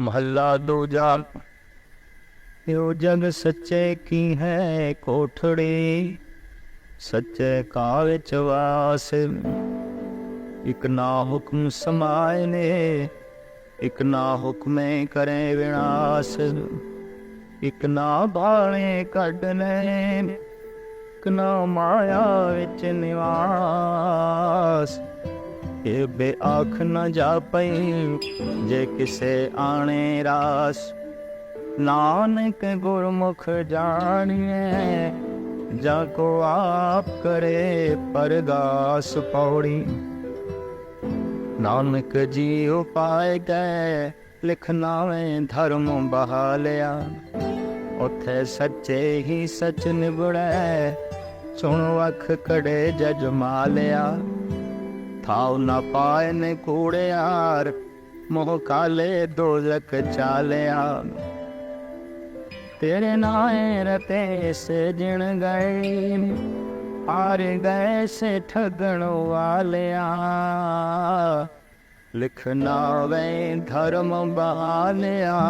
ਮਹੱਲਾ ਦੂਜਾ ਇਹੋ ਜਗ ਸੱਚੇ ਕੀ ਹੈ ਕੋਠੜੀ? ਸੱਚੇ ਕਾ ਵਿੱਚ ਵਾਸ। ਇਕ ਨਾ ਹੁਕਮ ਸਮਾਏ ਨੇ, ਇਕ ਨਾ ਹੁਕਮੇ ਕਰੇ ਵਿਨਾਸ਼। ਇਕ ਨਾ ਬਾਣੇ ਕੱਢਨੇ ਇਕ ਨਾ ਮਾਇਆ ਵਿੱਚ ਨਿਵਾਸ। ਇਹ ਬੇ ਆਖ ਨਾ ਜਾ ਪਈ ਜੇ ਕਿਸੇ ਆਣੇ ਰਾਸ। ਨਾਨਕ ਗੁਰਮੁਖ ਜਾਣੀਏ ਜਾ ਕੋ ਆਪ ਕਰੇ ਪਰਗਾਸ ਪੌੜੀ। ਨਾਨਕ ਜੀ ਉਪਾਏ ਗਏ ਲਿਖਨਾਵੇਂ ਧਰਮ ਬਹਾਲਿਆ। ਉਥੇ ਸੱਚੇ ਹੀ ਸਚ ਨਿਬੜੈ ਸੁਣ ਵਖ ਕੜੇ ਜਜ ਮਾਲਿਆ। ਥਾਉ ਨਾ ਪਾਏ ਨੇ ਕੂੜਿਆਰ, ਮੋਹ ਕਾਲੇ ਦੋਜ਼ਕ ਚਾਲਿਆ। ਤੇਰੇ ਨਾਏ ਰਤੇ ਸੇ ਜਿਣ ਗਏ ਆਰ ਗਏ ਸੇ ਠਗਣ ਵਾਲਿਆ। ਲਿਖਣਾ ਵੇ ਧਰਮ ਬਹਾਲਿਆ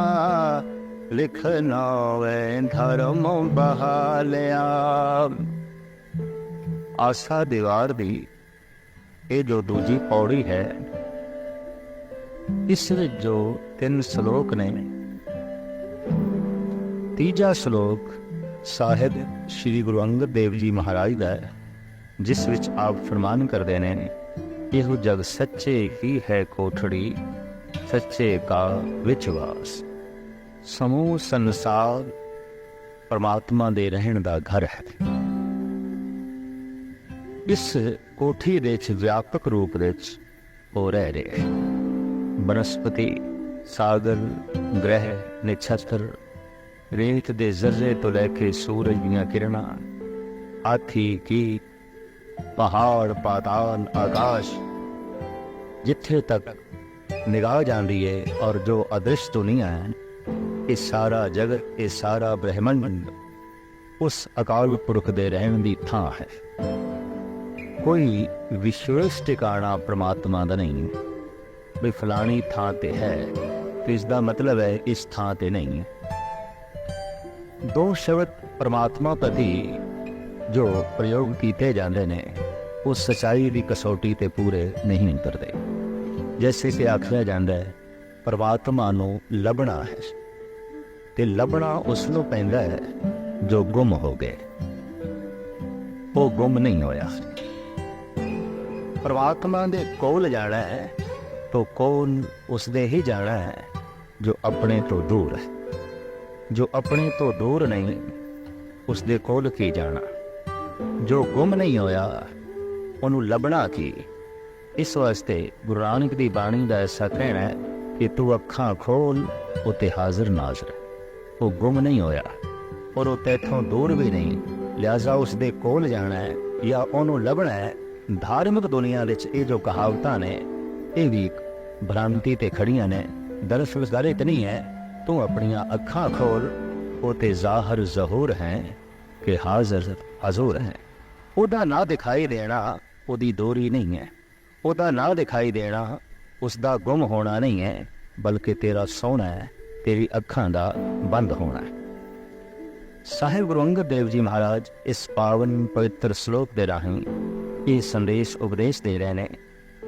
ਲਿਖਣਾ ਵੇ ਧਰਮ ਬਹਾਲਿਆ ਆਸਾ ਦੀਵਾਰ ਦੀ ਇਹ ਜੋ ਦੂਜੀ ਪੌੜੀ ਹੈ, ਇਸ ਵਿੱਚ ਜੋ ਤਿੰਨ ਸ਼ਲੋਕ ਨੇ। ਤੀਜਾ ਸ਼ਲੋਕ ਸਾਹਿਬ ਸ੍ਰੀ ਗੁਰੂ ਅੰਗਦ ਦੇਵ ਜੀ ਮਹਾਰਾਜ ਦਾ ਹੈ, ਜਿਸ ਵਿੱਚ ਆਪ ਫਰਮਾਨ ਕਰਦੇ ਨੇ, ਇਹੋ ਜਗ ਸੱਚੇ ਹੀ ਹੈ ਕੋਠੜੀ, ਸੱਚੇ ਕਾ ਵਿਚਵਾਸ ਸਮੂਹ ਸੰਸਾਰ ਪਰਮਾਤਮਾ ਦੇ ਰਹਿਣ ਦਾ ਘਰ ਹੈ। ਇਸ ਕੋਠੀ ਦੇ ਵਿੱਚ ਵਿਆਪਕ ਰੂਪ ਵਿੱਚ ਹੋ ਰਹਿ ਰਹੇ ਬਨਸਪਤੀ, ਸਾਗਰ, ਗ੍ਰਹਿ, ਨਛੱਤਰ, ਰੇਤ ਦੇ ਜ਼ਰਰੇ ਤੋਂ ਲੈ ਕੇ ਸੂਰਜ ਦੀਆਂ ਕਿਰਨਾਂ ਹਾਥੀ ਕੀ ਪਹਾੜ, ਪਾਤਾਲ, ਆਕਾਸ਼, ਜਿੱਥੇ ਤੱਕ ਨਿਗਾਹ ਜਾਂਦੀ ਹੈ ਔਰ ਜੋ ਅਦ੍ਰਿਸ਼ ਦੁਨੀਆ ਹੈ, ਇਹ ਸਾਰਾ ਜਗਤ, ਇਹ ਸਾਰਾ ਬ੍ਰਹਿਮੰਡ ਉਸ ਅਕਾਲ ਪੁਰਖ ਦੇ ਰਹਿਣ ਦੀ ਥਾਂ ਹੈ। ਕੋਈ ਵਿਸ਼ਵਸ ਟਿਕਾਣਾ ਪ੍ਰਮਾਤਮਾ ਦਾ ਨਹੀਂ। ਵੀ ਫਲਾਣੀ ਥਾਂ ਤੇ ਹੈ, ਤੇ ਇਸ ਦਾ ਮਤਲਬ ਹੈ ਇਸ ਥਾਂ ਤੇ ਨਹੀਂ। ਦੋ ਸ਼ਬਦ ਪ੍ਰਮਾਤਮਾ ਪ੍ਰਤੀ ਜੋ ਪ੍ਰਯੋਗ ਕੀਤੇ ਜਾਂਦੇ ਨੇ, ਉਹ ਸਚਾਈ ਦੀ ਕਸੌਟੀ ਤੇ ਪੂਰੇ ਨਹੀਂ ਉਤਰਦੇ। ਜੈਸੇ ਕਿ ਆਖਿਆ ਜਾਂਦਾ ਹੈ, ਪ੍ਰਮਾਤਮਾ ਨੂੰ ਲੱਭਣਾ ਹੈ, ਤੇ ਲੱਭਣਾ ਉਸ ਨੂੰ ਪੈਂਦਾ ਹੈ ਜੋ ਗੁੰਮ ਹੋ ਗਏ। ਉਹ ਗੁੰਮ ਨਹੀਂ ਹੋਇਆ। ਪਰਮਾਤਮਾ ਦੇ ਕੋਲ ਜਾਣਾ ਹੈ, ਤੋ ਕੋਲ ਉਸਦੇ ਹੀ ਜਾਣਾ ਹੈ, ਜੋ ਆਪਣੇ ਤੋਂ ਦੂਰ ਹੈ। ਜੋ ਆਪਣੇ ਤੋਂ ਦੂਰ ਨਹੀਂ, ਉਸਦੇ ਕੋਲ ਕੀ ਜਾਣਾ? ਜੋ ਗੁੰਮ ਨਹੀਂ ਹੋਇਆ, ਉਹਨੂੰ ਲੱਭਣਾ ਕੀ? ਇਸ ਵਾਸਤੇ ਗੁਰੂ ਨਾਨਕ ਦੀ ਬਾਣੀ ਦਾ ਐਸਾ ਕਹਿਣਾ ਹੈ ਕਿ ਤੂੰ ਅੱਖਾਂ ਖੋਲ, ਉਤੇ ਹਾਜ਼ਰ ਨਾਜ਼ਰ ਉਹ ਗੁੰਮ ਨਹੀਂ ਹੋਇਆ, ਔਰ ਉਹ ਤੇਥੋਂ ਦੂਰ ਵੀ ਨਹੀਂ, ਲਿਆਜ਼ਾ ਉਸ ਦੇ ਕੋਲ ਜਾਣਾ ਹੈ, ਜਾਂ ਉਹਨੂੰ ਲੱਭਣਾ ਹੈ ਧਾਰਮਿਕ ਦੁਨੀਆ ਵਿੱਚ ਇਹ ਜੋ ਕਹਾਵਤਾਂ ਨੇ, ਇਹ ਵੀ ਭ੍ਰਾਂਤੀ ਤੇ ਖੜੀਆਂ ਨੇ। ਦਰਅਸਲ ਗੱਲ ਇਤਨੀ ਹੈ, ਤੂੰ ਆਪਣੀਆਂ ਅੱਖਾਂ ਖੋਲ ਉਹ ਤੇ ਜ਼ਾਹਰ ਜ਼ਹੂਰ ਹੈ ਕਿ ਹਾਜ਼ਰ ਹਜ਼ੂਰ ਹੈ। ਉਹਦਾ ਨਾ ਦਿਖਾਈ ਦੇਣਾ ਉਹਦੀ ਦੋਰੀ ਨਹੀਂ ਹੈ। ਉਹਦਾ ਨਾ ਦਿਖਾਈ ਦੇਣਾ ਉਸ ਦਾ ਗੁੰਮ ਹੋਣਾ ਨਹੀਂ ਹੈ, ਬਲਕਿ ਤੇਰਾ ਸੋਹਣਾ ਹੈ, ਤੇਰੀ ਅੱਖਾਂ ਦਾ ਬੰਦ ਹੋਣਾ ਹੈ। ਸਾਹਿਬ ਗੁਰੂ ਅੰਗਦ ਦੇਵ ਜੀ ਮਹਾਰਾਜ ਇਸ ਪਾਵਨ ਪਵਿੱਤਰ ਸ਼ਲੋਕ ਦੇ ਰਾਹੀਂ ਇਹ ਸੰਦੇਸ਼ ਉਪਦੇਸ਼ ਦੇ ਰਹੇ ਨੇ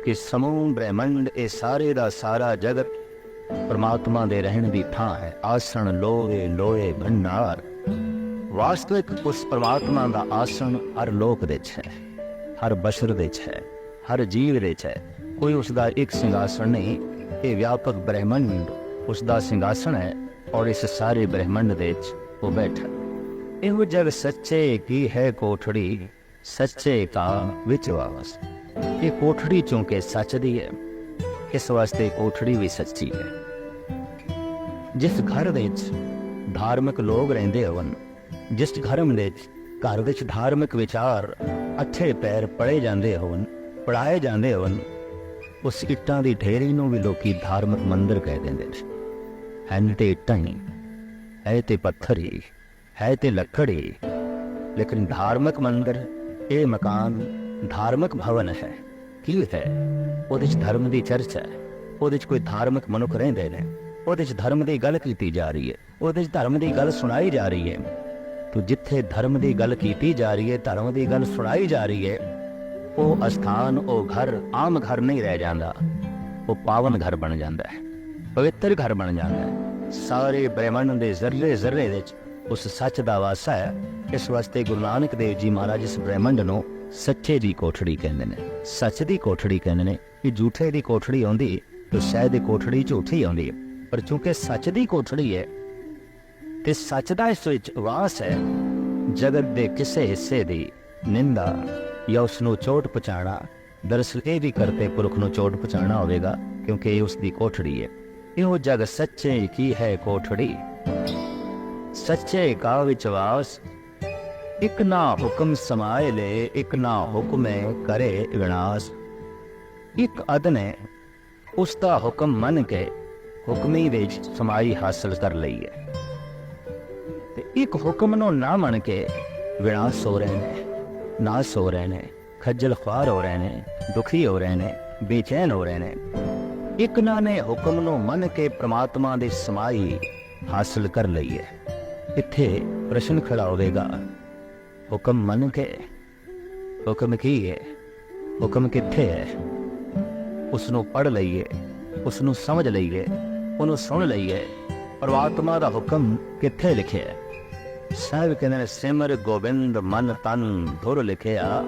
ਕਿ ਸਮੂਹ ਬ੍ਰਹਿਮੰਡ ਇਹ ਸਾਰੇ ਦਾ ਸਾਰਾ ਜਗਤ ਪਰਮਾਤਮਾ ਦੇ ਰਹਿਣ ਦੀ ਥਾਂ ਹੈ। ਆਸਣ ਲੋਏ ਲੋਏ ਭੰਡਾਰ। ਵਾਸਤਵਿਕ ਉਸ ਪਰਮਾਤਮਾ ਦਾ ਆਸਣ ਹਰ ਲੋਕ ਦੇ 'ਚ ਹੈ, ਹਰ ਬਸ਼ਰ ਦੇ 'ਚ ਹੈ, ਹਰ ਜੀਵ ਦੇ 'ਚ ਹੈ। ਕੋਈ ਉਸ ਦਾ ਇੱਕ ਸਿੰਘਾਸਣ ਨਹੀਂ, ਇਹ ਵਿਆਪਕ ਬ੍ਰਹਿਮੰਡ ਉਸ ਦਾ ਸਿੰਘਾਸਣ ਹੈ ਔਰ ਇਸ ਸਾਰੇ ਬ੍ਰਹਿਮੰਡ ਦੇ 'ਚ ਉਹ ਬੈਠਾ ਇਹੋ ਜਗ ਸੱਚੇ ਕੀ ਹੈ ਕੋਠੜੀ? ਸੱਚੇ ਕਾ ਵਿਚਵਾਸ ਇਹ ਕੋਠੜੀ ਚੋਂਕੇ ਸੱਚ ਦੀ ਹੈ। ਇਸ ਵਾਸਤੇ ਕੋਠੜੀ ਵੀ ਸੱਚੀ ਹੈ। ਜਿਸ ਘਰ ਵਿੱਚ ਧਾਰਮਿਕ ਲੋਕ ਰਹਿੰਦੇ ਹੋਣ, ਜਿਸ ਘਰ ਵਿੱਚ ਘਰ ਵਿੱਚ ਧਾਰਮਿਕ ਵਿਚਾਰ ਅੱਛੇ ਪੈਰ ਪੜੇ ਜਾਂਦੇ ਹੋਣ, ਪੜਾਏ ਜਾਂਦੇ ਹੋਣ, ਉਸ ਇੱਟਾਂ ਦੀ ਢੇਰੀ ਨੂੰ ਵੀ ਲੋਕੀ ਧਾਰਮਿਕ ਮੰਦਿਰ ਕਹਿ ਦਿੰਦੇ ਨੇ। ਹਨ ਤੇ ਇੱਟਾਂ ਹੀ, ਹੈ ਤੇ ਪੱਥਰ ਹੀ, ਹੈ ਤੇ ਲੱਕੜੀ ਲੇਕਿਨ ਧਾਰਮਿਕ ਮੰਦਿਰ ਇਹ ਮਕਾਨ ਧਾਰਮਿਕ ਭਵਨ ਹੈ। ਕੀ ਹੈ? ਉਹਦੇ ਚ ਧਰਮ ਦੀ ਚਰਚਾ ਹੈ। ਉਹਦੇ ਚ ਕੋਈ ਧਾਰਮਿਕ ਮਨੁੱਖ ਰਹਿੰਦੇ ਨੇ। ਉਹਦੇ 'ਚ ਧਰਮ ਦੀ ਗੱਲ ਕੀਤੀ ਜਾ ਰਹੀ ਹੈ। ਉਹਦੇ 'ਚ ਧਰਮ ਦੀ ਗੱਲ ਸੁਣਾਈ ਜਾ ਰਹੀ ਹੈ। ਤੋ ਜਿੱਥੇ ਧਰਮ ਦੀ ਗੱਲ ਕੀਤੀ ਜਾ ਰਹੀ ਹੈ, ਧਰਮ ਦੀ ਗੱਲ ਸੁਣਾਈ ਜਾ ਰਹੀ ਹੈ, ਉਹ ਅਸਥਾਨ, ਉਹ ਘਰ, ਆਮ ਘਰ ਨਹੀਂ ਰਹਿ ਜਾਂਦਾ। ਉਹ ਪਾਵਨ ਘਰ ਬਣ ਜਾਂਦਾ ਹੈ। ਪਵਿੱਤਰ ਘਰ ਬਣ ਜਾਂਦਾ ਹੈ। ਸਾਰੇ ਬ੍ਰਹਿਮੰਡ ਦੇ ਜ਼ਰਰੇ ਜ਼ਰਰੇ ਵਿੱਚ ਉਸ ਸੱਚ ਦਾ ਵਾਸਾ ਹੈ ਇਸ ਵਾਸਤੇ ਗੁਰੂ ਨਾਨਕ ਦੇਵ ਜੀ ਮਹਾਰਾਜ ਇਸ ਬ੍ਰਹਮੰਡ ਨੂੰ ਸੱਚੇ ਦੀ ਕੋਠੜੀ ਕਹਿੰਦੇ ਨੇ ਸੱਚ ਦੀ ਕੋਠੜੀ ਕਹਿੰਦੇ ਨੇ ਕਿ ਝੂਠੇ ਦੀ ਕੋਠੜੀ ਆਉਂਦੀ ਤਾਂ ਸ਼ਾਇਦ ਇਹ ਕੋਠੜੀ ਝੂਠੀ ਆਉਂਦੀ ਪਰ ਚੂੰਕਿ ਸੱਚ ਦੀ ਕੋਠੜੀ ਹੈ ਤੇ ਸੱਚ ਦਾ ਇਸ ਵਿੱਚ ਵਾਸ ਹੈ ਜਗਤ ਦੇ ਕਿਸੇ ਹਿੱਸੇ ਦੀ ਨਿੰਦਾ ਜਾਂ ਉਸ ਨੂੰ ਚੋਟ ਪਹੁੰਚਾਉਣਾ ਦਰਅਸਲ ਇਹ ਵੀ ਕਰਤੇ ਪੁਰਖ ਨੂੰ ਚੋਟ ਪਹੁੰਚਾਉਣਾ ਹੋਵੇਗਾ ਕਿਉਂਕਿ ਇਹ ਉਸ ਦੀ ਕੋਠੜੀ ਹੈ ਇਹੋ ਜਗ ਸੱਚੇ ਕੀ ਹੈ ਕੋਠੜੀ ਸੱਚੇ ਕਾ ਵਿਚਵਾਸ ਇਕ ਨਾ ਹੁਕਮ ਸਮਾਏ ਲੈ, ਇਕ ਨਾ ਹੁਕਮੇ ਕਰੇ ਵਿਨਾਸ਼। ਇੱਕ ਅਦਨੇ ਉਸ ਦਾ ਹੁਕਮ ਮੰਨ ਕੇ ਹੁਕਮੀ ਵਿੱਚ ਸਮਾਈ ਹਾਸਲ ਕਰ ਲਈ ਹੈ। ਤੇ ਇੱਕ ਹੁਕਮ ਨੂੰ ਨਾ ਮੰਨ ਕੇ ਵਿਨਾਸ਼ ਹੋ ਰਹੇ ਨੇ, ਨਾਸ ਹੋ ਰਹੇ ਨੇ, ਖੱਜਲ ਖੁਆਰ ਹੋ ਰਹੇ ਨੇ, ਦੁਖੀ ਹੋ ਰਹੇ ਨੇ, ਬੇਚੈਨ ਹੋ ਰਹੇ ਨੇ। ਇੱਕ ਨਾ ਨੇ ਹੁਕਮ ਨੂੰ ਮੰਨ ਕੇ ਪ੍ਰਮਾਤਮਾ ਦੀ ਸਮਾਈ ਹਾਸਲ ਕਰ ਲਈ ਹੈ। ਇੱਥੇ ਪ੍ਰਸ਼ਨ ਖੜਾ ਹੋਵੇਗਾ। ਹੁਕਮ ਮੰਨ ਕੇ, ਹੁਕਮ ਕੀ ਹੈ? ਹੁਕਮ ਕਿੱਥੇ ਹੈ? ਉਸ ਨੂੰ ਪੜ ਲਈਏ ਉਸ ਨੂੰ ਸਮਝ ਲਈਏ, ਉਹਨੂੰ ਸੁਣ ਲਈਏ। ਪਰਮਾਤਮਾ ਦਾ ਹੁਕਮ ਕਿੱਥੇ ਲਿਖਿਆ? ਹੈ ਸਾਹਿਬ ਕਹਿੰਦੇ ਨੇ, ਸਿਮਰ ਗੋਬਿੰਦ ਮਨ ਤਨ ਧੁਰ ਲਿਖਿਆ।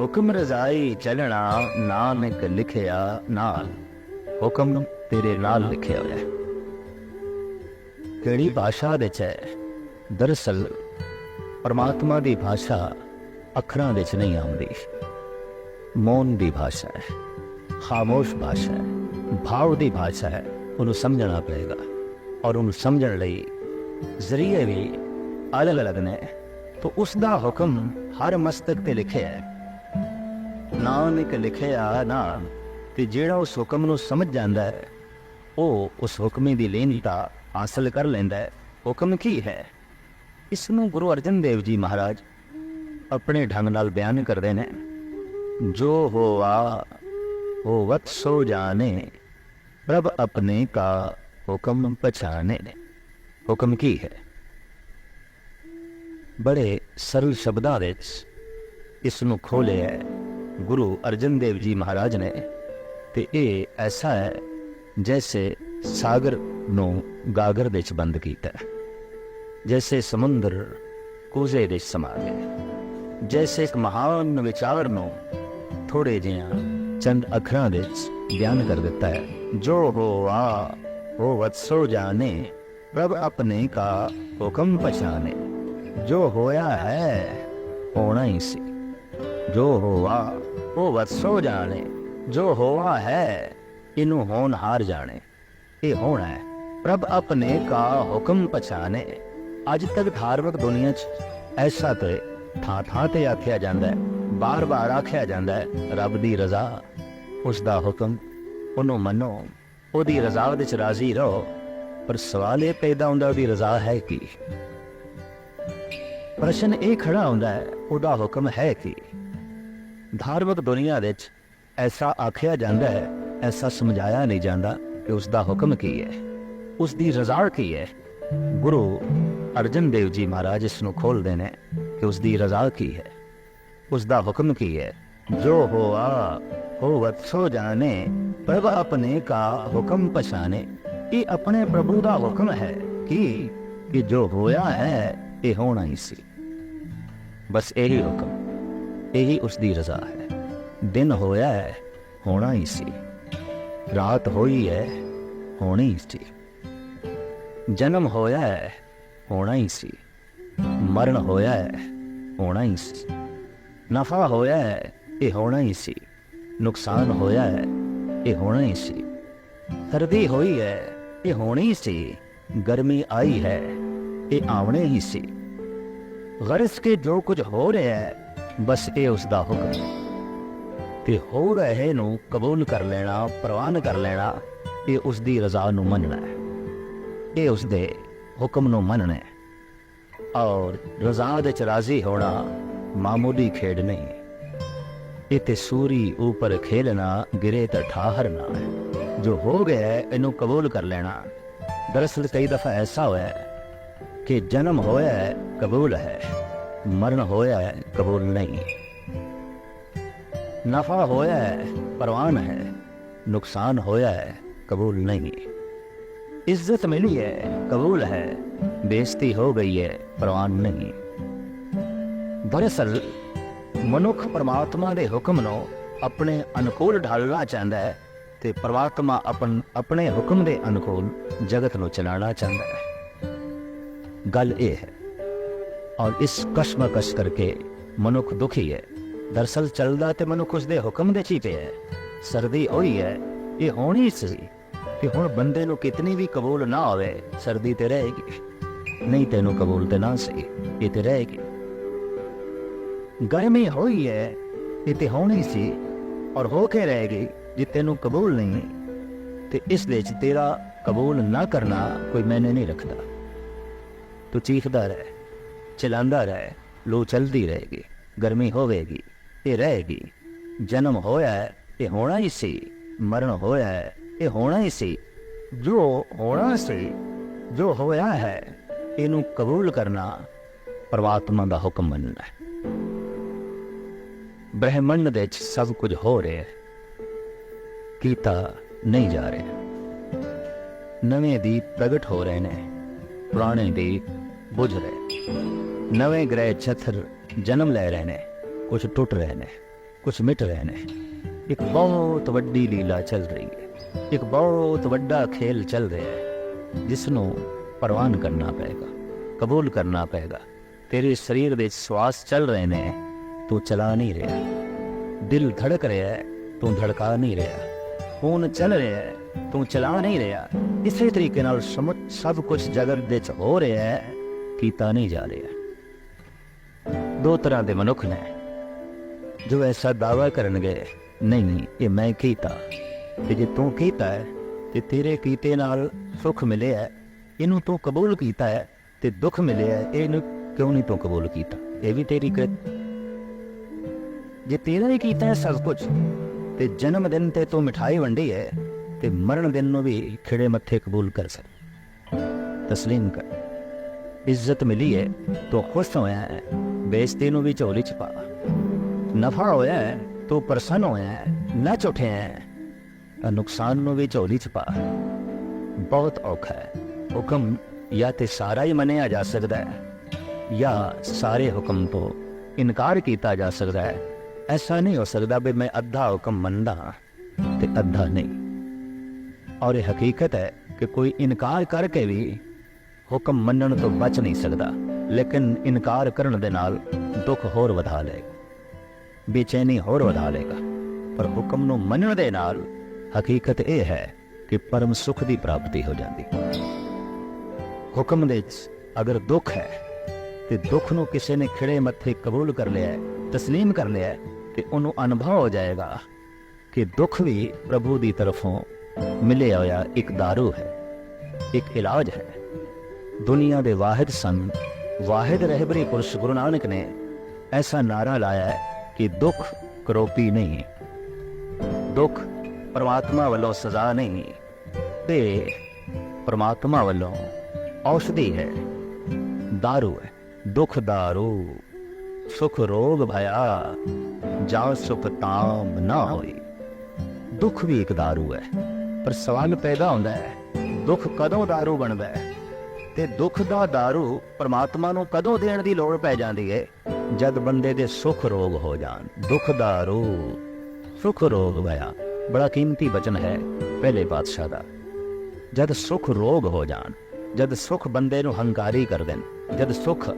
ਹੁਕਮ ਰਜ਼ਾਈ ਚਲਣਾ ਨਾਨਕ ਲਿਖਿਆ ਨਾਲ। ਹੁਕਮ ਤੇਰੇ ਨਾਲ ਲਿਖਿਆ ਹੋਇਆ। ਕਿਹੜੀ ਭਾਸ਼ਾ ਵਿੱਚ ਹੈ? ਦਰਅਸਲ, ਪਰਮਾਤਮਾ ਦੀ ਭਾਸ਼ਾ ਅੱਖਰਾਂ ਵਿੱਚ ਨਹੀਂ ਆਉਂਦੀ। ਮੌਨ ਦੀ ਭਾਸ਼ਾ ਹੈ, ਖਾਮੋਸ਼ ਭਾਸ਼ਾ ਹੈ, ਭਾਵ ਦੀ ਭਾਸ਼ਾ ਹੈ, ਉਹਨੂੰ ਸਮਝਣਾ ਪਏਗਾ। ਔਰ ਉਹਨੂੰ ਸਮਝਣ ਲਈ ਜ਼ਰੀਏ ਵੀ ਅਲੱਗ-ਅਲੱਗ ਨੇ। ਤਾਂ ਉਸ ਦਾ ਹੁਕਮ ਹਰ ਮਸਤਕ ਤੇ ਲਿਖਿਆ ਹੈ। ਨਾਨਕ ਲਿਖਿਆ ਨਾ, ਤੇ ਜਿਹੜਾ ਉਸ ਹੁਕਮ ਨੂੰ ਸਮਝ ਜਾਂਦਾ ਹੈ, ਉਹ ਉਸ ਹੁਕਮੇ ਦੀ ਲੈਣਤਾ ਹਾਸਲ ਕਰ ਲੈਂਦਾ ਹੈ। ਹੁਕਮ ਕੀ ਹੈ? ਇਸ ਨੂੰ ਗੁਰੂ ਅਰਜਨ ਦੇਵ ਜੀ ਮਹਾਰਾਜ ਆਪਣੇ ਢੰਗ ਨਾਲ ਬਿਆਨ ਕਰਦੇ ਨੇ, ਜੋ ਹੋਆ ਉਹ ਵਤ ਸੋ ਜਾਣੇ, ਪ੍ਰਭ ਆਪਣੇ ਕਾ ਹੁਕਮ ਪਛਾਣੇ। ਨੇ ਹੁਕਮ ਕੀ ਹੈ? ਬੜੇ ਸਰਲ ਸ਼ਬਦਾਂ ਵਿੱਚ ਇਸ ਨੂੰ ਖੋਲਿਆ ਗੁਰੂ ਅਰਜਨ ਦੇਵ ਜੀ ਮਹਾਰਾਜ ਨੇ, ਤੇ ਇਹ ਐਸਾ ਹੈ, ਜੈਸੇ ਸਾਗਰ ਨੂੰ ਗਾਗਰ ਵਿੱਚ ਬੰਦ ਕੀਤਾ ਹੈ। ਜੈਸੇ ਸਮੁੰਦਰ ਕੋਜ਼ੇ ਦੇ ਸਮਾ ਗਿਆ ਜੈਸੇ ਇੱਕ ਮਹਾਨ ਵਿਚਾਰ ਨੂੰ ਥੋੜੇ ਜਿਹਾ ਚੰਦ ਅੱਖਰਾਂ ਦੇ ਬਿਆਨ ਕਰ ਦਿੱਤਾ ਹੈ ਜੋ ਹੋਆ ਉਹ ਵਤਸੋ ਜਾਣੇ ਪ੍ਰਭ ਆਪਣੇ ਕਾ ਹੁਕਮ ਪਛਾਣੇ ਜੋ ਹੋਇਆ ਹੈ ਹੋਣਾ ਹੀ ਸੀ ਜੋ ਹੋਆ ਉਹ ਵਤਸੋ ਜਾਣੇ ਜੋ ਹੋਆ ਹੈ ਇਹਨੂੰ ਹੋਣ ਹਾਰ ਜਾਣੇ ਇਹ ਹੋਣਾ ਹੈ ਪ੍ਰਭ ਆਪਣੇ ਕਾ ਹੁਕਮ ਪਛਾਣੇ ਅੱਜ ਤੱਕ ਧਾਰਮਿਕ ਦੁਨੀਆ 'ਚ ਐਸਾ ਤੇ ਥਾਂ ਥਾਂ ਤੇ ਆਖਿਆ ਜਾਂਦਾ ਹੈ, ਬਾਰ-ਬਾਰ ਆਖਿਆ ਜਾਂਦਾ ਹੈ, ਰੱਬ ਦੀ ਰਜ਼ਾ, ਉਸ ਦਾ ਹੁਕਮ, ਉਹਨੂੰ ਮੰਨੋ, ਉਹਦੀ ਰਜ਼ਾ ਵਿੱਚ ਰਾਜ਼ੀ ਰਹੋ, ਪਰ ਸਵਾਲ ਇਹ ਪੈਦਾ ਹੁੰਦਾ ਉਹਦੀ ਰਜ਼ਾ ਹੈ ਕੀ? ਪ੍ਰਸ਼ਨ ਇਹ ਖੜਾ ਹੁੰਦਾ ਹੈ, ਉਹਦਾ ਹੁਕਮ ਹੈ ਕੀ? ਧਾਰਮਿਕ ਦੁਨੀਆ ਵਿੱਚ ਐਸਾ ਆਖਿਆ ਜਾਂਦਾ ਹੈ, ਐਸਾ ਸਮਝਾਇਆ ਨਹੀਂ ਜਾਂਦਾ ਕਿ ਉਸ ਦਾ ਹੁਕਮ ਕੀ ਹੈ? ਉਸ ਦੀ ਰਜ਼ਾ ਕੀ ਹੈ? ਗੁਰੂ ਅਰਜਨ ਦੇਵ ਜੀ ਮਹਾਰਾਜ ਇਸ ਨੂੰ ਖੋਲਦੇ ਨੇ ਕਿ ਉਸ ਦੀ ਰਜ਼ਾ ਕੀ ਹੈ ਉਸ ਦਾ ਹੁਕਮ ਕੀ ਹੈ ਜੋ ਹੋਆ ਹੋ ਵਤਸੋ ਜਾਣੇ ਪ੍ਰਭ ਆਪਣੇ ਕਾ ਹੁਕਮ ਪਛਾਣੇ ਇਹ ਆਪਣੇ ਪ੍ਰਭੂ ਦਾ ਹੁਕਮ ਹੈ ਕਿ ਕਿ ਜੋ ਹੋਇਆ ਹੈ ਇਹ ਹੋਣਾ ਹੀ ਸੀ ਬਸ ਇਹੀ ਹੁਕਮ ਇਹੀ ਉਸ ਦੀ ਰਜ਼ਾ ਹੈ ਦਿਨ ਹੋਇਆ ਹੈ ਹੋਣਾ ਹੀ ਸੀ ਰਾਤ ਹੋਈ ਹੈ ਹੋਣੀ ਹੀ ਸੀ ਜਨਮ ਹੋਇਆ ਹੈ ਹੋਣਾ ਹੀ ਸੀ। ਮਰਨ ਹੋਇਆ ਹੈ, ਹੋਣਾ ਹੀ ਸੀ। ਨਫਾ ਹੋਇਆ ਹੈ, ਇਹ ਹੋਣਾ ਹੀ ਸੀ। ਨੁਕਸਾਨ ਹੋਇਆ ਹੈ, ਇਹ ਹੋਣਾ ਹੀ ਸੀ। ਸਰਦੀ ਹੋਈ ਹੈ, ਇਹ ਹੋਣੀ ਸੀ। ਗਰਮੀ ਆਈ ਹੈ, ਇਹ ਆਉਣੇ ਹੀ ਸੀ। ਗਰਜ਼ ਕੇ ਜੋ ਕੁਝ ਹੋ ਰਿਹਾ ਹੈ, ਬਸ ਇਹ ਉਸ ਦਾ ਹੁਕਮ ਹੈ। ਤੇ ਹੋ ਰਹੇ ਨੂੰ ਕਬੂਲ ਕਰ ਲੈਣਾ, ਪ੍ਰਵਾਨ ਕਰ ਲੈਣਾ, ਇਹ ਉਸ ਦੀ ਰਜ਼ਾ ਨੂੰ ਮੰਨਣਾ ਹੈ। ਇਹ ਉਸ ਦੇ ਹੁਕਮ ਨੂੰ ਮੰਨਣਾ। ਹੈ ਔਰ ਰਜ਼ਾ ਦੇ ਚ ਰਾਜ਼ੀ ਹੋਣਾ ਮਾਮੂਲੀ ਖੇਡ ਨਹੀਂ। ਇਹ ਤੇ ਸੂਰੀ ਉੱਪਰ ਖੇਲਣਾ ਗਿਰੇ ਤਾਂ ਠਾਹਰਨਾ ਜੋ ਹੋ ਗਿਆ ਇਹਨੂੰ ਕਬੂਲ ਕਰ ਲੈਣਾ। ਦਰਅਸਲ ਕਈ ਦਫਾ ਐਸਾ ਹੋਇਆ ਕਿ ਜਨਮ ਹੋਇਆ ਕਬੂਲ ਹੈ। ਮਰਨ ਹੋਇਆ ਕਬੂਲ ਨਹੀਂ। ਨਫਾ ਹੋਇਆ ਹੈ, ਪਰਵਾਨ ਹੈ। ਨੁਕਸਾਨ ਹੋਇਆ ਹੈ, ਕਬੂਲ ਨਹੀਂ। ਇੱਜ਼ਤ ਮਿਲੀ ਹੈ ਕਬੂਲ ਹੈ। ਬੇਇੱਜ਼ਤੀ ਹੋ ਗਈ ਹੈ ਪ੍ਰਵਾਨ ਨਹੀਂ। ਦਰਅਸਲ, ਮਨੁੱਖ ਪਰਮਾਤਮਾ ਦੇ ਹੁਕਮ ਨੂੰ ਆਪਣੇ ਅਨੁਕੂਲ ਢਾਲਣਾ ਚਾਹੁੰਦਾ ਹੈ ਤੇ ਪਰਮਾਤਮਾ ਆਪਨ, ਆਪਣੇ ਹੁਕਮ ਦੇ ਅਨੁਕੂਲ ਜਗਤ ਨੂੰ ਚਲਾਉਣਾ ਚਾਹੁੰਦਾ ਹੈ। ਗੱਲ ਇਹ ਹੈ, ਔਰ ਇਸ ਕਸ਼ਮਕਸ਼ ਕਰਕੇ ਮਨੁੱਖ ਦੁਖੀ ਹੈ ਦਰਸਲ ਚੱਲਦਾ ਤੇ ਮਨੁੱਖ ਉਸ ਦੇ ਹੁਕਮ ਦੇ ਚੀ ਪਿਆ ਹੈ। ਸਰਦੀ ਹੋਈ ਹੈ ਇਹ ਹੋਣੀ ਸੀ। ਕਿ ਹੁਣ ਬੰਦੇ ਨੂੰ ਕਿਤਨੀ ਵੀ ਕਬੂਲ ਨਾ ਹੋਵੇ, ਸਰਦੀ ਤੇ ਰਹੇਗੀ। ਨਹੀਂ ਤੈਨੂੰ ਕਬੂਲ ਤੇ ਨਾ ਸਹੀ ਇਹ ਤੇ ਰਹੇਗੀ। ਗਰਮੀ ਹੋਈ ਹੈ, ਇਹ ਤੇ ਹੋਣੀ ਸੀ, ਔਰ ਹੋ ਕੇ ਰਹੇਗੀ ਜੇ ਤੈਨੂੰ ਕਬੂਲ ਨਹੀਂ। ਤੇ ਇਸ ਵਿੱਚ ਤੇਰਾ ਕਬੂਲ ਨਾ ਕਰਨਾ ਕੋਈ ਮੈਨੇ ਨਹੀਂ ਰੱਖਦਾ। ਤੂੰ ਚੀਖਦਾ ਰਹਿ, ਚਲਾਉਂਦਾ ਰਹਿ, ਲੋ ਚਲਦੀ ਰਹੇਗੀ, ਗਰਮੀ ਹੋਵੇਗੀ, ਇਹ ਰਹੇਗੀ। ਜਨਮ ਹੋਇਆ ਹੈ ਇਹ ਹੋਣਾ ਹੀ ਸੀ, ਮਰਨ ਹੋਇਆ ਹੈ ਇਹ ਹੋਣਾ ਹੀ ਸੀ। ਜੋ ਹੋਣਾ ਸੀ, ਜੋ ਹੋਇਆ ਹੈ, ਇਹਨੂੰ ਕਬੂਲ ਕਰਨਾ ਪਰਮਾਤਮਾ ਦਾ ਹੁਕਮ ਮੰਨਣਾ ਹੈ। ਬ੍ਰਹਿਮੰਡ ਦੇ ਵਿੱਚ ਸਭ ਕੁਝ ਹੋ ਰਿਹਾ ਹੈ। ਕੀਤਾ ਨਹੀਂ ਜਾ ਰਿਹਾ। ਨਵੇਂ ਦੀਪ ਪ੍ਰਗਟ ਹੋ ਰਹੇ ਨੇ, ਪੁਰਾਣੇ ਦੀਪ ਬੁਝ ਰਹੇ ਨਵੇਂ ਗ੍ਰਹਿ ਛਤਰ ਜਨਮ ਲੈ ਰਹੇ ਨੇ ਕੁਝ ਟੁੱਟ ਰਹੇ ਨੇ ਕੁਝ ਮਿਟ ਰਹੇ ਨੇ। ਇੱਕ ਬਹੁਤ ਵੱਡੀ ਲੀਲਾ ਚੱਲ ਰਹੀ ਹੈ। ਇੱਕ ਬਹੁਤ ਵੱਡਾ ਖੇਲ ਚੱਲ ਰਿਹਾ ਹੈ ਜਿਸ ਨੂੰ ਪ੍ਰਵਾਨ ਕਰਨਾ ਪਏਗਾ, ਕਬੂਲ ਕਰਨਾ ਪਏਗਾ। ਤੇਰੇ ਸਰੀਰ ਦੇ ਸਵਾਸ ਚੱਲ ਰਹੇ ਨੇ, ਤੂੰ ਚਲਾ ਨਹੀਂ ਰਿਹਾ। ਦਿਲ ਧੜਕ ਰਿਹਾ ਹੈ, ਤੂੰ ਧੜਕਾ ਨਹੀਂ ਰਿਹਾ। ਖੂਨ ਚੱਲ ਰਿਹਾ ਹੈ, ਤੂੰ ਚਲਾ ਨਹੀਂ ਰਿਹਾ। ਇਸੇ ਤਰੀਕੇ ਨਾਲ ਸਮੁੱਚ ਸਭ ਕੁਝ ਜਗਤ ਦੇ ਚ ਹੋ ਰਿਹਾ ਹੈ, ਕੀਤਾ ਨਹੀਂ ਜਾ ਰਿਹਾ। ਦੋ ਤਰ੍ਹਾਂ ਦੇ ਮਨੁੱਖ ਨੇ, ਜੋ ਐਸਾ ਦਾਵਾ ਕਰਨਗੇ ਨਹੀਂ ਇਹ ਮੈਂ ਕੀਤਾ। ਤੇ ਜੇ ਤੂੰ ਕੀਤਾ ਹੈ ਤੇ ਤੇਰੇ ਕੀਤੇ ਨਾਲ ਸੁੱਖ ਮਿਲਿਆ ਹੈ, ਇਹਨੂੰ ਤੂੰ ਕਬੂਲ ਕੀਤਾ ਹੈ ਤੇ ਦੁੱਖ ਮਿਲਿਆ ਹੈ, ਇਹਨੂੰ ਕਿਉਂ ਨਹੀਂ ਤੂੰ ਕਬੂਲ ਕੀਤਾ? ਇਹ ਵੀ ਤੇਰੀ ਕਿਰਤ ਜੇ ਤੇਰਾ ਹੀ ਕੀਤਾ ਹੈ ਸਭ ਕੁਝ ਤੇ ਜਨਮ ਦਿਨ ਤੇ ਤੂੰ ਮਿਠਾਈ ਵੰਡੀ ਹੈ ਤੇ ਮਰਨ ਦਿਨ ਨੂੰ ਵੀ ਖਿੜੇ ਮੱਥੇ ਕਬੂਲ ਕਰ ਸਕ। ਤਸਲੀਮ ਕਰ। ਇੱਜ਼ਤ ਮਿਲੀ ਹੈ ਤੋ ਖੁਸ਼ ਹੋਇਆ ਹੈ ਬੇਇੱਜ਼ਤੀ ਨੂੰ ਵੀ ਝੋਲੀ ਚ ਪਾ। ਨਫਾ ਹੋਇਆ ਹੈ ਤੋ ਪ੍ਰਸੰਨ ਹੋਇਆ ਹੈ, ਨਾ ਝੁਠਿਆ ਹੈ। ਨੁਕਸਾਨ ਨੂੰ ਵੀ ਝੋਲੀ ਚ ਪਾ। ਬਹੁਤ ਔਖਾ ਹੈ। ਹੁਕਮ ਜਾਂ ਤੇ ਸਾਰਾ ਹੀ ਮੰਨਿਆ ਜਾ ਸਕਦਾ ਹੈ, ਜਾਂ ਸਾਰੇ ਹੁਕਮ ਤੋਂ ਇਨਕਾਰ ਕੀਤਾ ਜਾ ਸਕਦਾ ਹੈ। ਐਸਾ ਨਹੀਂ ਹੋ ਸਕਦਾ ਵੀ ਮੈਂ ਅੱਧਾ ਹੁਕਮ ਮੰਨਦਾ ਹਾਂ ਤੇ ਅੱਧਾ ਨਹੀਂ। ਔਰ ਇਹ ਹਕੀਕਤ ਹੈ ਕਿ ਕੋਈ ਇਨਕਾਰ ਕਰਕੇ ਵੀ ਹੁਕਮ ਮੰਨਣ ਤੋਂ ਬਚ ਨਹੀਂ ਸਕਦਾ, ਲੇਕਿਨ ਇਨਕਾਰ ਕਰਨ ਦੇ ਨਾਲ ਦੁੱਖ ਹੋਰ ਵਧਾ ਲਏਗਾ। ਬੇਚੈਨੀ ਹੋਰ ਵਧਾ ਲਏਗਾ। ਪਰ ਹੁਕਮ ਨੂੰ ਮੰਨਣ ਦੇ ਨਾਲ ਹਕੀਕਤ ਇਹ ਹੈ ਕਿ ਪਰਮ ਸੁਖ ਦੀ ਪ੍ਰਾਪਤੀ ਹੋ ਜਾਂਦੀ। ਹੁਕਮ ਦੇ ਵਿੱਚ ਅਗਰ ਦੁੱਖ ਹੈ ਤੇ ਦੁੱਖ ਨੂੰ ਕਿਸੇ ਨੇ ਖਿੜੇ ਮੱਥੇ ਕਬੂਲ ਕਰ ਲਿਆ ਹੈ, ਤਸਲੀਮ ਕਰ ਲਿਆ ਹੈ, ਤੇ ਉਹਨੂੰ ਅਨੁਭਵ ਹੋ ਜਾਏਗਾ ਕਿ ਦੁੱਖ ਵੀ ਪ੍ਰਭੂ ਦੀ ਤਰਫੋਂ ਮਿਲਿਆ ਹੋਇਆ ਇੱਕ ਦਾਰੂ ਹੈ ਇੱਕ ਇਲਾਜ ਹੈ। ਦੁਨੀਆ ਦੇ ਵਾਹਿਦ ਸੰਤ ਵਾਹਿਦ ਰਹਿਬਰੀ ਪੁਰਸ਼ ਗੁਰੂ ਨਾਨਕ ਨੇ ਐਸਾ ਨਾਰਾ ਲਾਇਆ ਹੈ ਕਿ ਦੁੱਖ ਕਰੋਪੀ ਨਹੀਂ ਦੁੱਖ ਪਰਮਾਤਮਾ ਵੱਲੋਂ ਸਜ਼ਾ ਨਹੀਂ ਤੇ ਪਰਮਾਤਮਾ ਵੱਲੋਂ ਔਸ਼ਧੀ ਹੈ दारू ਹੈ ਦੁੱਖ दारू ਸੁਖ ਰੋਗ ਭਇਆ ਜਾ ਸੁਖ ਤਾਮ ਨਾ ਹੋਈ ਦੁੱਖ ਵੀ ਇੱਕ दारू ਹੈ ਪਰ ਸਵਾਲ ਪੈਦਾ ਹੁੰਦਾ ਹੈ ਦੁੱਖ ਕਦੋਂ दारू ਬਣਦਾ ਹੈ ਤੇ ਦੁੱਖ ਦਾ दारू ਪਰਮਾਤਮਾ ਨੂੰ ਕਦੋਂ ਦੇਣ ਦੀ ਲੋੜ ਪੈ ਜਾਂਦੀ ਹੈ ਜਦ ਬੰਦੇ ਦੇ ਸੁਖ ਰੋਗ ਹੋ ਜਾਣ, ਦੁੱਖ ਦਾ दारू ਸੁਖ ਰੋਗ ਹੋਇਆ, ਬੜਾ ਕੀਮਤੀ ਬਚਨ ਹੈ ਪਹਿਲੇ ਬਾਦਸ਼ਾਹ ਦਾ। ਜਦ ਸੁਖ ਰੋਗ ਹੋ ਜਾਣ, ਜਦ ਸੁਖ ਬੰਦੇ ਨੂੰ ਹੰਕਾਰੀ ਕਰ ਦੇਣ, ਜਦ ਸੁਖ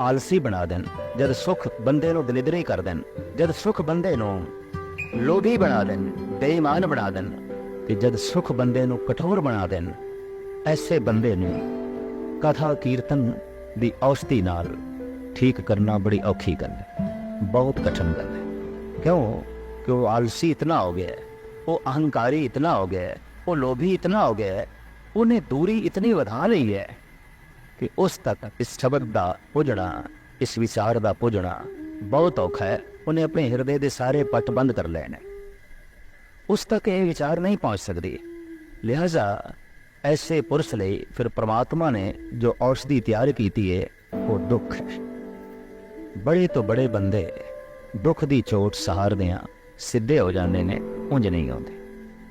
ਆਲਸੀ ਬਣਾ ਦੇਣ, ਜਦ ਸੁਖ ਬੰਦੇ ਨੂੰ ਦਲਿਦਰੀ ਕਰ ਦੇਣ, ਜਦ ਸੁਖ ਬੰਦੇ ਨੂੰ ਲੋਭੀ ਬਣਾ ਦੇਣ, ਬੇਈਮਾਨ ਬਣਾ ਦੇਣ, ਤੇ ਜਦ ਸੁਖ ਬੰਦੇ ਨੂੰ ਕਠੋਰ ਬਣਾ ਦੇਣ, ਐਸੇ ਬੰਦੇ ਨੂੰ ਕਥਾ ਕੀਰਤਨ ਦੀ ਔਸਤੀ ਨਾਲ ਠੀਕ ਕਰਨਾ ਬੜੀ ਔਖੀ ਗੱਲ ਹੈ ਬਹੁਤ ਕਠਿਨ ਗੱਲ ਹੈ ਕਿਉਂ ਕਿ ਉਹ ਆਲਸੀ ਇਤਨਾ ਹੋ ਗਿਆ ਹੈ ਉਹ ਅਹੰਕਾਰੀ ਇਤਨਾ ਹੋ ਗਿਆ ਹੈ ਉਹ ਲੋਭੀ ਇਤਨਾ ਹੋ ਗਿਆ ਹੈ ਉਹਨੇ ਦੂਰੀ ਇਤਨੀ ਵਧਾ ਲਈ ਹੈ ਕਿ ਉਸ ਤੱਕ ਇਸ ਸ਼ਬਦ ਦਾ ਪੁੱਜਣਾ ਇਸ ਵਿਚਾਰ ਦਾ ਪੁੱਜਣਾ ਬਹੁਤ ਔਖਾ ਹੈ ਉਹਨੇ ਆਪਣੇ ਹਿਰਦੇ ਦੇ ਸਾਰੇ ਪੱਟ ਬੰਦ ਕਰ ਲਏ ਉਸ ਤੱਕ ਇਹ ਵਿਚਾਰ ਨਹੀਂ ਪਹੁੰਚ ਸਕਦੀ ਲਿਹਾਜ਼ਾ ਐਸੇ ਪੁਰਸ਼ ਲਈ ਫਿਰ ਪ੍ਰਮਾਤਮਾ ਨੇ ਜੋ ਔਸ਼ਧੀ ਤਿਆਰ ਕੀਤੀ ਹੈ ਉਹ ਦੁੱਖ ਹੈ ਬੜੇ ਤੋਂ ਬੜੇ ਬੰਦੇ ਦੁੱਖ ਦੀ ਚੋਟ ਸਹਾਰਦੇ ਆ ਸਿੱਧੇ ਹੋ ਜਾਂਦੇ ਨੇ, ਉਂਝ ਨਹੀਂ ਆਉਂਦੇ।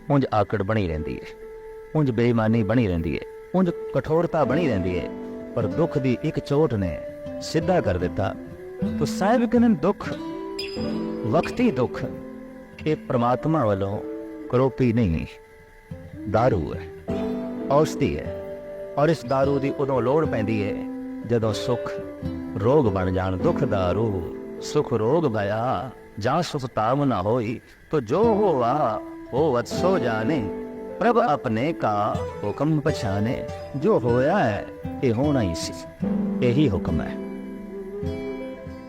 ਉਂਝ ਆਕੜ ਬਣੀ ਰਹਿੰਦੀ ਏ, ਉਂਝ ਬੇਈਮਾਨੀ ਬਣੀ ਰਹਿੰਦੀ ਏ, ਉਂਝ ਕਠੋਰਤਾ ਬਣੀ ਰਹਿੰਦੀ ਏ, ਪਰ ਦੁੱਖ ਦੀ ਇੱਕ ਚੋਟ ਨੇ ਸਿੱਧਾ ਕਰ ਦਿੱਤਾ। ਤੋ ਸਾਹਿਬ ਕਹਿੰਨ ਦੁੱਖ, ਵਕਤੀ ਦੁੱਖ, ਇਹ ਪ੍ਰਮਾਤਮਾ ਵੱਲੋਂ ਕਰੋਪੀ ਨਹੀਂ, ਦਾਰੂ ਹੈ, ਔਸ਼ਧੀ ਹੈ, ਔਰ ਇਸ ਦਾਰੂ ਦੀ ਉਦੋਂ ਲੋੜ ਪੈਂਦੀ ਹੈ ਜਦੋਂ ਸੁੱਖ ਰੋਗ ਬਣ ਜਾਣ, ਦੁੱਖ ਦਾ दारू ਸੁਖ ਰੋਗ ਭਇਆ ਜਾਂ ਸੁਖ ਤਾਮ ਨਾ ਹੋਈ, ਤੋ ਜੋ ਹੋਵਾ ਉਹ ਵਤਸੋ ਜਾਣੇ, ਪ੍ਰਭ ਆਪਣੇ ਕਾ ਹੁਕਮ ਪਛਾਨੇ ਜੋ ਹੋਇਆ ਹੈ, ਇਹ ਹੋਣਾ ਹੀ ਸੀ, ਇਹੀ ਹੁਕਮ ਹੈ।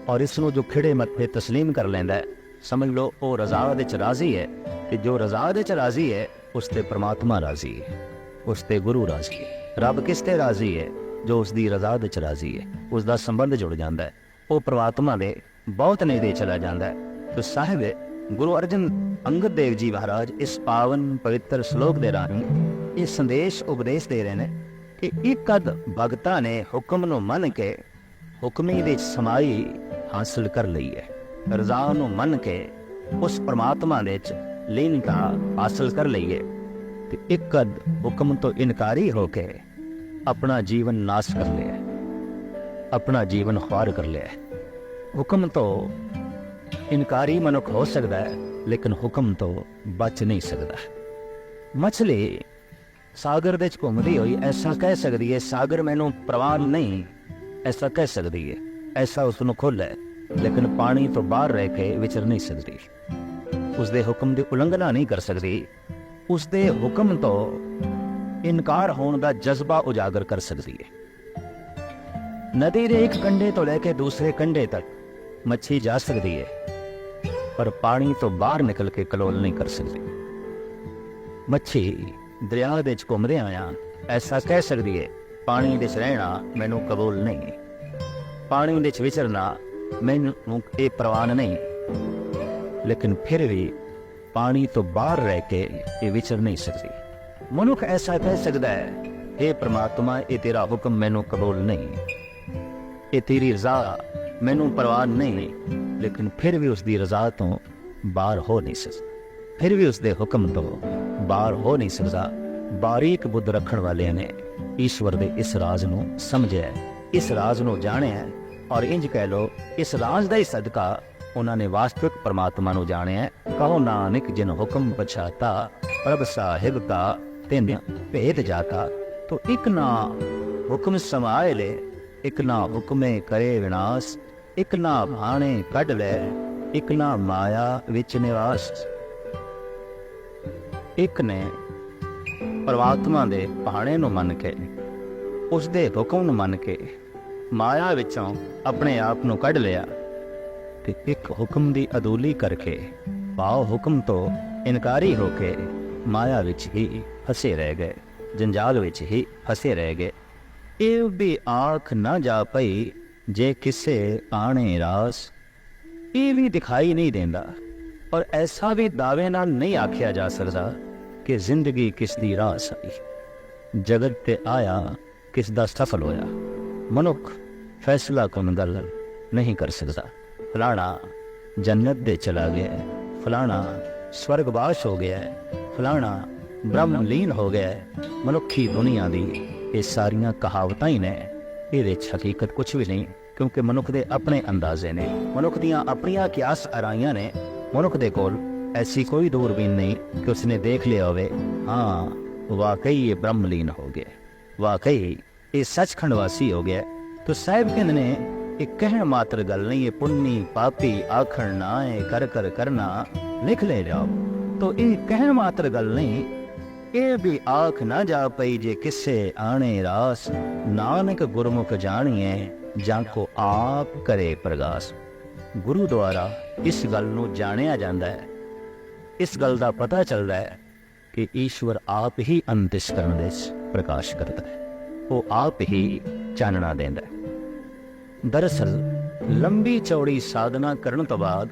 ਔਰ ਇਸ ਨੂੰ ਜੋ ਖਿੜੇ ਮੱਥੇ ਤਸਲੀਮ ਕਰ ਲੈਂਦਾ ਸਮਝ ਲਓ, ਉਹ ਰਜ਼ਾ ਦੇ ਚ ਰਾਜ਼ੀ ਹੈ, ਤੇ ਜੋ ਰਜ਼ਾ ਦੇ ਚ ਰਾਜ਼ੀ ਹੈ, ਉਸ ਤੇ ਪ੍ਰਮਾਤਮਾ ਰਾਜ਼ੀ ਹੈ, ਉਸ ਤੇ ਗੁਰੂ ਰਾਜ਼ੀ ਹੈ, ਰੱਬ ਕਿਸ ਤੇ ਰਾਜ਼ੀ ਹੈ? ਜੋ ਉਸ ਦੀ ਰਜ਼ਾ ਦੇ ਚ ਰਾਜ਼ੀ ਹੈ। ਉਸ ਦਾ ਸੰਬੰਧ ਜੁੜ ਜਾਂਦਾ ਹੈ। ਉਹ ਪ੍ਰਮਾਤਮਾ ਦੇ ਬਹੁਤ ਨੇੜੇ ਚਲਾ ਜਾਂਦਾ ਹੈ। ਤੋ ਸਾਹਿਬ, ਗੁਰੂ ਅਰਜਨ ਅੰਗਦ ਦੇਵ ਜੀ ਮਹਾਰਾਜ ਇਸ ਪਾਵਨ ਪਵਿੱਤਰ ਸ਼ਲੋਕ ਦੇ ਰਾਹੀਂ ਇਹ ਸੰਦੇਸ਼, ਉਪਦੇਸ਼ ਦੇ ਰਹੇ ਨੇ ਕਿ ਇੱਕ ਅਦ ਭਗਤਾਂ ਨੇ ਹੁਕਮ ਨੂੰ ਮੰਨ ਕੇ ਹੁਕਮੀ ਦੇ ਸਮਾਈ ਹਾਸਲ ਕਰ ਲਈ ਹੈ। ਰਜ਼ਾ ਨੂੰ ਮੰਨ ਕੇ ਉਸ ਪ੍ਰਮਾਤਮਾ ਦੇ ਵਿੱਚ ਲੀਨਤਾ ਹਾਸਲ ਕਰ ਲਈ ਹੈ। ਤੇ ਇੱਕ ਅਦ ਹੁਕਮ ਤੋਂ ਇਨਕਾਰੀ ਹੋ ਕੇ ਆਪਣਾ ਜੀਵਨ ਨਾਸ ਕਰ ਲਿਆ ਹੈ। ਆਪਣਾ ਜੀਵਨ ਖਵਾਰ ਕਰ ਲਿਆ ਹੈ। ਹੁਕਮ ਤੋਂ ਇਨਕਾਰੀ ਮਨੁੱਖ ਹੋ ਸਕਦਾ ਹੈ, ਲੇਕਿਨ ਹੁਕਮ ਤੋਂ ਬਚ ਨਹੀਂ ਸਕਦਾ। ਮਛਲੀ ਸਾਗਰ ਦੇ ਵਿੱਚ ਘੁੰਮਦੀ ਹੋਈ ਐਸਾ ਕਹਿ ਸਕਦੀ ਹੈ, ਸਾਗਰ ਮੈਨੂੰ ਪ੍ਰਵਾਨ ਨਹੀਂ। ਐਸਾ ਕਹਿ ਸਕਦੀ ਹੈ। ਐਸਾ ਉਸ ਨੂੰ ਖੁੱਲ੍ਹ ਹੈ, ਲੇਕਿਨ ਪਾਣੀ ਤੋਂ ਬਾਹਰ ਰਹਿ ਕੇ ਵਿਚਰ ਨਹੀਂ ਸਕਦੀ। ਉਸ ਦੇ ਹੁਕਮ ਦੀ ਉਲੰਘਣਾ ਨਹੀਂ ਕਰ ਸਕਦੀ। ਉਸ ਦੇ ਹੁਕਮ ਤੋਂ ਇਨਕਾਰ ਹੋਣ ਦਾ ਜਜ਼ਬਾ ਉਜਾਗਰ ਕਰ ਸਕਦੀ ਹੈ ਨਦੀ ਦੇ ਇੱਕ ਕੰਢੇ ਤੋਂ ਲੈ ਕੇ ਦੂਸਰੇ ਕੰਢੇ ਤੱਕ ਮੱਛੀ ਜਾ ਸਕਦੀ ਹੈ ਪਰ ਪਾਣੀ ਤੋਂ ਬਾਹਰ ਨਿਕਲ ਕੇ ਕਲੋਲ ਨਹੀਂ ਕਰ ਸਕਦੀ। ਮੱਛੀ ਦਰਿਆ ਦੇ ਵਿੱਚ ਘੁੰਮਦੇ ਆਇਆ ਐਸਾ ਕਹਿ ਸਕਦੀ ਹੈ ਪਾਣੀ ਵਿੱਚ ਰਹਿਣਾ ਮੈਨੂੰ ਕਬੂਲ ਨਹੀਂ ਪਾਣੀ ਵਿੱਚ ਵਿਚਰਨਾ ਮੈਨੂੰ ਇਹ ਪ੍ਰਵਾਨ ਨਹੀਂ ਲੇਕਿਨ ਫਿਰ ਵੀ ਪਾਣੀ ਤੋਂ ਬਾਹਰ ਰਹਿ ਕੇ ਇਹ ਵਿਚਰ ਨਹੀਂ ਸਕਦੀ ਮਨੁੱਖ ਐਸਾ ਕਹਿ ਸਕਦਾ ਹੈ। हे ਪ੍ਰਮਾਤਮਾ, ਇਹ ਤੇਰਾ ਹੁਕਮ ਮੈਨੂੰ ਕਬੂਲ ਨਹੀਂ। ਇਹ ਤੇਰੀ ਰਜ਼ਾ ਮੈਨੂੰ ਪ੍ਰਵਾਨ ਨਹੀਂ। ਲੇਕਿਨ ਫਿਰ ਵੀ ਉਸ ਦੀ ਰਜ਼ਾ ਤੋਂ ਬਾਹਰ ਹੋ ਨਹੀਂ ਸਕਦਾ। ਫਿਰ ਵੀ ਉਸ ਦੇ ਹੁਕਮ ਤੋਂ ਬਾਹਰ ਹੋ ਨਹੀਂ ਸਕਦਾ। ਬਾਰੀਕ ਬੁੱਧ ਰੱਖਣ ਵਾਲਿਆਂ ਨੇ ਈਸ਼ਵਰ ਦੇ ਇਸ ਰਾਜ਼ ਨੂੰ ਸਮਝਿਆ ਇਸ ਰਾਜ਼ ਨੂੰ ਜਾਣਿਆ ਔਰ ਇੰਜ ਕਹਿ ਲੋ ਇਸ ਰਾਜ਼ ਦਾ ਹੀ ਸਦਕਾ ਉਹਨਾਂ ਨੇ ਵਾਸਤਵਿਕ ਪਰਮਾਤਮਾ ਨੂੰ ਜਾਣਿਆ ਕਹੋ ਨਾਨਕ, ਜਿਨ ਹੁਕਮ ਪਛਾਤਾ ਪ੍ਰਭ ਸਾਹਿਬ ਕਾ ਤਿੰਨ ਭੇਦ ਜਾਤਾ, ਤੋ ਇੱਕ ਨਾ ਹੁਕਮ ਸਮਾਏ ਲੈ, ਇੱਕ ਨਾ ਹੁਕਮੇ ਕਰੇ ਵਿਨਾਸ਼, ਇੱਕ ਨਾ ਭਾਣੇ ਕੱਢ ਲੈ, ਇੱਕ ਨਾ ਮਾਇਆ ਵਿੱਚ ਨਿਵਾਸ। ਇੱਕ ਨੇ ਪਰਮਾਤਮਾ ਦੇ ਭਾਣੇ ਨੂੰ ਮੰਨ ਕੇ, ਉਸ ਦੇ ਹੁਕਮ ਨੂੰ ਮੰਨ ਕੇ ਮਾਇਆ ਵਿੱਚੋਂ ਆਪਣੇ ਆਪ ਨੂੰ ਕੱਢ ਲਿਆ ਤੇ ਇੱਕ ਹੁਕਮ ਦੀ ਅਦੂਲੀ ਕਰਕੇ ਪਾਉ ਹੁਕਮ ਤੋਂ ਇਨਕਾਰੀ ਹੋ ਕੇ ਮਾਇਆ ਵਿੱਚ ਹੀ ਫਸੇ ਰਹਿ ਗਏ। ਜੰਜਾਲ ਵਿੱਚ ਹੀ ਫਸੇ ਰਹਿ ਗਏ। ਇਹ ਵੀ ਆਖ ਨਾ ਜਾ ਪਈ ਜੇ ਕਿਸੇ ਆਣੇ ਰਾਸ। ਇਹ ਵੀ ਦਿਖਾਈ ਨਹੀਂ ਦਿੰਦਾ। ਔਰ ਐਸਾ ਵੀ ਦਾਅਵੇ ਨਾਲ ਨਹੀਂ ਆਖਿਆ ਜਾ ਸਕਦਾ ਕਿ ਜ਼ਿੰਦਗੀ ਕਿਸ ਦੀ ਰਾਸ ਆਈ। ਜਗਤ ਤੇ ਆਇਆ, ਕਿਸ ਦਾ ਸਫਲ ਹੋਇਆ। ਮਨੁੱਖ ਫੈਸਲਾ ਕਰਨ ਗੱਲ ਨਹੀਂ ਕਰ ਸਕਦਾ। ਫਲਾਣਾ ਜੰਨਤ ਦੇ ਚਲਾ ਗਿਆ। ਫਲਾਣਾ ਸਵਰਗਵਾਸ ਹੋ ਗਿਆ। ਫਲਾਣਾ ਬ੍ਰਹਮਲੀਨ ਹੋ ਗਿਆ ਮਨੁੱਖੀ ਦੁਨੀਆ ਦੀ ਇਹ ਸਾਰੀਆਂ ਕਹਾਵਤਾਂ ਹੀ ਨੇ। ਇਹਦੇ 'ਚ ਹਕੀਕਤ ਕੁਝ ਵੀ ਨਹੀਂ, ਕਿਉਂਕਿ ਮਨੁੱਖ ਦੇ ਆਪਣੇ ਅੰਦਾਜ਼ੇ ਨੇ। ਮਨੁੱਖ ਦੀਆਂ ਆਪਣੀਆਂ ਕਿਆਸ ਅਰਾਈਆਂ ਨੇ। ਮਨੁੱਖ ਦੇ ਕੋਲ ਐਸੀ ਕੋਈ ਦੂਰਬੀਨ ਨਹੀਂ ਕਿ ਉਸਨੇ ਦੇਖ ਲਿਆ ਹੋਵੇ, ਹਾਂ, ਵਾਕਈ ਇਹ ਬ੍ਰਹਮਲੀਨ ਹੋ ਗਿਆ। ਵਾਕਈ ਇਹ ਸੱਚਖੰਡ ਵਾਸੀ ਹੋ ਗਿਆ। ਤੋ ਸਾਹਿਬ ਕਹਿੰਦੇ ਨੇ, ਇਹ ਕਹਿਣ ਮਾਤਰ ਗੱਲ ਨਹੀਂ, ਇਹ ਪੁੰਨੀ ਪਾਪੀ ਆਖਣ ਨਾ ਹੈ ਕਰ ਕਰ ਕਰਨਾ, ਲਿਖ ਲੈ ਜਾਓ ਤੋ ਇਹ ਕਹਿਣ ਮਾਤਰ ਗੱਲ ਨਹੀਂ ਇਹ ਵੀ ਆਖ ਨਾ ਜਾ ਪਈ ਜੇ ਕਿਸੇ ਆਣੇ ਰਾਸ। ਨਾਨਕ ਗੁਰਮੁਖ ਜਾਣੀਏ ਜਾਂ ਕੋ ਆਪ ਕਰੇ ਪ੍ਰਗਾਸ। ਗੁਰੂ ਦੁਆਰਾ ਇਸ ਗੱਲ ਨੂੰ ਜਾਣਿਆ ਜਾਂਦਾ ਹੈ। ਇਸ ਗੱਲ ਦਾ ਪਤਾ ਚੱਲਦਾ ਹੈ ਕਿ ਈਸ਼ਵਰ ਆਪ ਹੀ ਅੰਤਿਸ਼ ਕਰਨ ਦੇ ਵਿੱਚ ਪ੍ਰਕਾਸ਼ ਕਰਦਾ ਹੈ। ਉਹ ਆਪ ਹੀ ਚਾਨਣਾ ਦਿੰਦਾ ਹੈ। ਦਰਅਸਲ, ਲੰਬੀ ਚੌੜੀ ਸਾਧਨਾ ਕਰਨ ਤੋਂ ਬਾਅਦ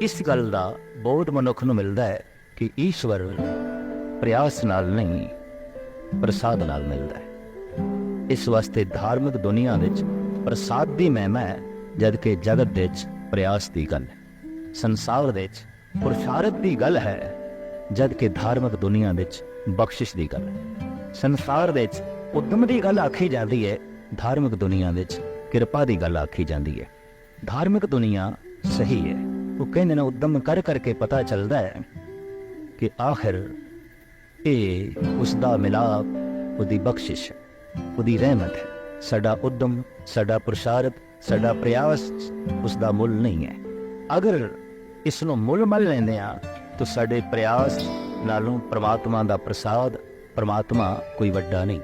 ਇਸ ਗੱਲ ਦਾ ਬਹੁਤ ਮਨੁੱਖ ਨੂੰ ਮਿਲਦਾ ਹੈ ਕਿ ਈਸ਼ਵਰ ਪ੍ਰਯਾਸ ਨਾਲ ਨਹੀਂ, ਪ੍ਰਸਾਦ ਨਾਲ ਮਿਲਦਾ ਹੈ। ਇਸ ਵਾਸਤੇ ਧਾਰਮਿਕ ਦੁਨੀਆ ਵਿੱਚ ਪ੍ਰਸਾਦ ਦੀ ਮਹਿਮਾ ਹੈ ਜਦ ਕਿ ਜਗਤ ਦੇ ਵਿੱਚ ਪ੍ਰਯਾਸ ਦੀ ਗੱਲ ਹੈ। ਸੰਸਾਰ ਦੇ ਵਿੱਚ ਪੁਰਸ਼ਾਰਥ ਦੀ ਗੱਲ ਹੈ ਜਦ ਕਿ ਧਾਰਮਿਕ ਦੁਨੀਆ ਵਿੱਚ ਬਖਸ਼ਿਸ਼ ਦੀ ਗੱਲ ਹੈ। ਸੰਸਾਰ ਦੇ ਵਿੱਚ ਉਦਮ ਦੀ ਗੱਲ ਆਖੀ ਜਾਂਦੀ ਹੈ, ਧਾਰਮਿਕ ਦੁਨੀਆ ਵਿੱਚ ਕਿਰਪਾ ਦੀ ਗੱਲ ਆਖੀ ਜਾਂਦੀ ਹੈ। ਧਾਰਮਿਕ ਦੁਨੀਆ ਸਹੀ ਹੈ। ਉਹ ਕਹਿੰਦੇ ਨੇ ਉਦਮ ਕਰ ਕਰਕੇ ਪਤਾ ਚੱਲਦਾ ਹੈ ਕਿ ਆਖਿਰ ਇਹ ਉਸ ਦਾ ਮਿਲਾਪ, ਉਹਦੀ ਬਖਸ਼ਿਸ਼ ਹੈ ਉਹਦੀ ਰਹਿਮਤ ਹੈ ਸਾਡਾ ਉਦਮ, ਸਾਡਾ ਪ੍ਰਸਾਰਤ ਸਾਡਾ ਪ੍ਰਯਾਸ ਉਸ ਦਾ ਮੁੱਲ ਨਹੀਂ ਹੈ। ਅਗਰ ਇਸ ਨੂੰ ਮੁੱਲ ਮੰਨ ਲੈਂਦੇ ਆ ਤਾਂ ਸਾਡੇ ਪ੍ਰਯਾਸ ਨਾਲੋਂ ਪ੍ਰਮਾਤਮਾ ਦਾ ਪ੍ਰਸਾਦ, ਪ੍ਰਮਾਤਮਾ ਕੋਈ ਵੱਡਾ ਨਹੀਂ।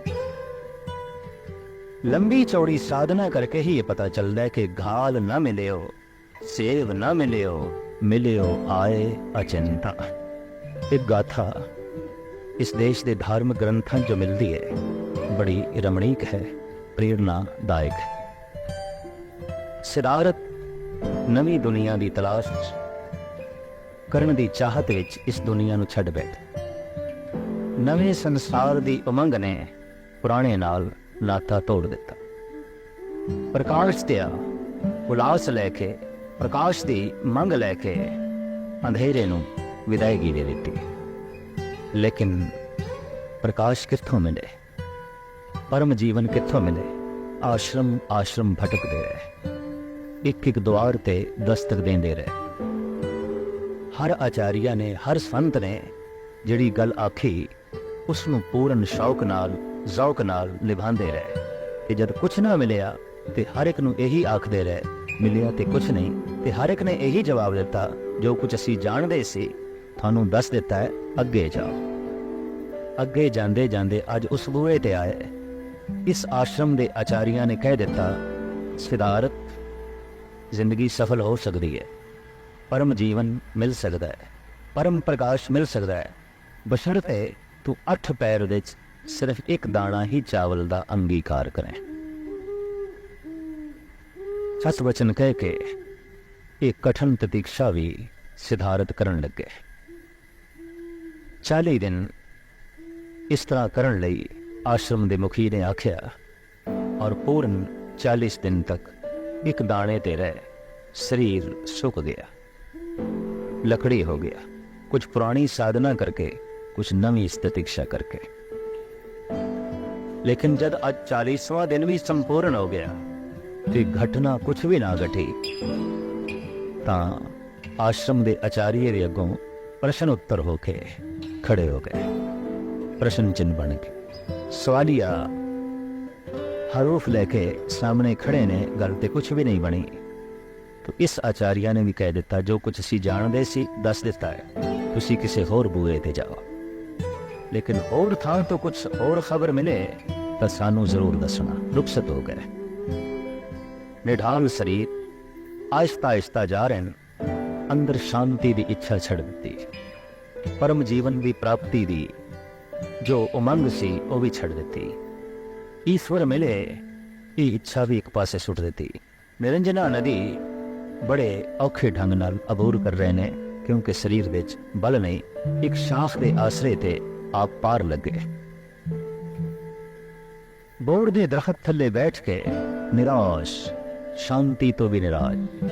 ਲੰਬੀ ਚੌੜੀ ਸਾਧਨਾ ਕਰਕੇ ਹੀ ਇਹ ਪਤਾ ਚੱਲਦਾ ਹੈ ਕਿ ਘਾਲ ਨਾ ਮਿਲਿਓ ਸੇਵ ਨਾ ਮਿਲਿਓ ਮਿਲਿਓ ਆਏ ਅਚਿੰਤਾ। ਇਹ ਗਾਥਾ ਇਸ ਦੇਸ਼ ਦੇ ਧਾਰਮਿਕ ਗ੍ਰੰਥਾਂ 'ਚ ਮਿਲਦੀ ਹੈ ਬੜੀ ਰਮਣੀਕ ਹੈ ਪ੍ਰੇਰਨਾਦਾਇਕ ਹੈ ਸਿਦਾਰਤ ਨਵੀਂ ਦੁਨੀਆ ਦੀ ਤਲਾਸ਼ ਕਰਨ ਦੀ ਚਾਹਤ ਵਿੱਚ ਇਸ ਦੁਨੀਆ ਨੂੰ ਛੱਡ ਬੈਠ। ਨਵੇਂ ਸੰਸਾਰ ਦੀ ਉਮੰਗ ਨੇ ਪੁਰਾਣੇ ਨਾਲ ਨਾਤਾ ਤੋੜ ਦਿੱਤਾ। ਪ੍ਰਕਾਸ਼ ਤੇ ਉਲਾਸ ਲੈ ਕੇ, ਪ੍ਰਕਾਸ਼ ਦੀ ਮੰਗ ਲੈ ਕੇ ਅੰਧੇਰੇ ਨੂੰ ਵਿਦਾਇਗੀ ਦੇ ਦਿੱਤੀ। ਲੇਕਿਨ ਪ੍ਰਕਾਸ਼ ਕਿੱਥੋਂ ਮਿਲੇ? ਪਰਮ ਜੀਵਨ ਕਿੱਥੋਂ ਮਿਲੇ? ਆਸ਼ਰਮ ਆਸ਼ਰਮ ਭਟਕਦੇ ਰਹੇ। ਇੱਕ ਇੱਕ ਦੁਆਰ ਤੇ ਦਸਤਕ ਦਿੰਦੇ ਰਹੇ। ਹਰ ਆਚਾਰੀਆ ਨੇ, ਹਰ ਸੰਤ ਨੇ ਜਿਹੜੀ ਗੱਲ ਆਖੀ ਉਸ ਨੂੰ ਪੂਰਨ ਸ਼ੌਕ ਨਾਲ, ਜ਼ੌਕ ਨਾਲ ਨਿਭਾਉਂਦੇ ਰਹੇ ਕਿ ਜਦ ਕੁਝ ਨਾ ਮਿਲਿਆ ਤੇ ਹਰ ਇੱਕ ਨੂੰ ਇਹੀ ਆਖਦੇ ਰਹੇ, ਮਿਲਿਆ ਤੇ ਕੁਝ ਨਹੀਂ ਤੇ ਹਰ ਇੱਕ ਨੇ ਇਹੀ ਜਵਾਬ ਦਿੱਤਾ, ਜੋ ਕੁਝ ਅਸੀਂ ਜਾਣਦੇ ਸੀ ਤੁਹਾਨੂੰ ਦੱਸ ਦਿੱਤਾ ਹੈ, ਅੱਗੇ ਜਾਓ। ਅੱਗੇ ਜਾਂਦੇ ਜਾਂਦੇ ਅੱਜ ਉਸ ਬੂਹੇ ਤੇ ਆਏ। ਇਸ ਆਸ਼ਰਮ ਦੇ ਆਚਾਰੀਆਂ ਨੇ ਕਹਿ ਦਿੱਤਾ ਸਿਦਾਰਤ ਜ਼ਿੰਦਗੀ ਸਫਲ ਹੋ ਸਕਦੀ ਹੈ। ਪਰਮ ਜੀਵਨ ਮਿਲ ਸਕਦਾ ਹੈ, ਪਰਮ ਪ੍ਰਕਾਸ਼ ਮਿਲ ਸਕਦਾ ਹੈ। ਬਸ਼ਰਤੇ ਤੂੰ ਅੱਠ ਪੈਰ ਵਿੱਚ ਸਿਰਫ ਇੱਕ ਦਾਣਾ ਹੀ ਚਾਵਲ ਦਾ ਅੰਗੀਕਾਰ ਕਰੇ। ਸਤ ਵਚਨ ਕਹਿ ਕੇ ਇਹ ਕਠਨ ਤਤੀਕਸ਼ਾ ਵੀ ਸਿਧਾਰਤ ਕਰਨ ਲੱਗੇ। 40 ਦਿਨ ਇਸ ਤਰ੍ਹਾਂ ਕਰਨ ਲਈ ਆਸ਼ਰਮ ਦੇ ਮੁਖੀ ਨੇ ਆਖਿਆ, ਔਰ ਪੂਰਨ 40 ਦਿਨ ਤੱਕ ਇੱਕ ਦਾਣੇ ਤੇ ਰਹਿ ਸਰੀਰ ਸੁੱਕ ਗਿਆ। ਲਕੜੀ ਹੋ ਗਿਆ। ਕੁਝ ਪੁਰਾਣੀ ਸਾਧਨਾ ਕਰਕੇ, ਕੁਝ ਨਵੀਂ ਸਤਿਕਸ਼ਾ ਕਰਕੇ। ਲੇਕਿਨ ਜਦ ਅੱਜ 40ਵਾਂ ਦਿਨ ਵੀ ਸੰਪੂਰਨ ਹੋ ਗਿਆ ਤੇ ਘਟਨਾ ਕੁਝ ਵੀ ਨਾ ਘਟੀ, ਤਾਂ ਆਸ਼ਰਮ ਦੇ ਆਚਾਰੀਏ ਦੇ ਅੱਗੋਂ ਪ੍ਰਸ਼ਨ ਉੱਤਰ ਹੋ ਕੇ ਖੜੇ ਹੋ ਗਏ ਪ੍ਰਸ਼ਨ ਚਿੰਨ ਬਣ ਕੇ ਸਵਾਲੀਆ ਹਰੂਫ ਲੈ ਕੇ ਸਾਹਮਣੇ ਖੜੇ ਨੇ ਗੱਲ ਤੇ ਕੁਝ ਵੀ ਨਹੀਂ ਬਣੀ ਤਾਂ ਇਸ ਆਚਾਰੀਆ ਨੇ ਵੀ ਕਹਿ ਦਿੱਤਾ ਜੋ ਕੁਝ ਅਸੀਂ ਜਾਣਦੇ ਸੀ ਦੱਸ ਦਿੱਤਾ ਹੈ ਤੁਸੀਂ ਕਿਸੇ ਹੋਰ ਬੂਏ ਤੇ ਜਾਓ ਲੇਕਿਨ ਹੋਰ ਥਾਂ ਤੋਂ ਕੁਝ ਹੋਰ ਖਬਰ ਮਿਲੇ ਤਾਂ ਸਾਨੂੰ ਜ਼ਰੂਰ ਦੱਸਣਾ ਰੁਖਸਤ ਹੋ ਗਏ ਨਿਢਾਲ ਸਰੀਰ ਆਹਿਸਤਾ ਆਹਿਸਤਾ ਜਾ ਰਹੇ ਨੇ ਅੰਦਰ ਸ਼ਾਂਤੀ ਦੀ ਇੱਛਾ ਛੱਡ ਦਿੱਤੀ ਪਰਮ ਜੀਵਨ ਦੀ ਪ੍ਰਾਪਤੀ ਦੀ ਜੋ ਉਮੰਗ ਸੀ ਉਹ ਵੀ ਛੱਡ ਦਿੱਤੀ ਈਸ਼ਵਰ ਮਿਲੇ ਇਹ ਇੱਛਾ ਵੀ ਇੱਕ ਪਾਸੇ ਸੁੱਟ ਦਿੱਤੀ ਨਿਰੰਜਨਾ ਨਦੀ ਬੜੇ ਔਖੇ ਢੰਗ ਨਾਲ ਅਬੂਰ ਕਰ ਰਹੇ ਨੇ ਕਿਉਂਕਿ ਸਰੀਰ ਵਿੱਚ ਬਲ ਨਹੀਂ ਇੱਕ ਸ਼ਾਖ ਦੇ ਆਸਰੇ ਤੇ ਆਪ ਪਾਰ ਲੱਗੇ ਬੋੜ ਦੇ ਦਰਖਤ ਥੱਲੇ ਬੈਠ ਕੇ ਨਿਰਾਸ਼ ਸ਼ਾਂਤੀ ਤੋਂ ਵੀ ਨਿਰਾਸ਼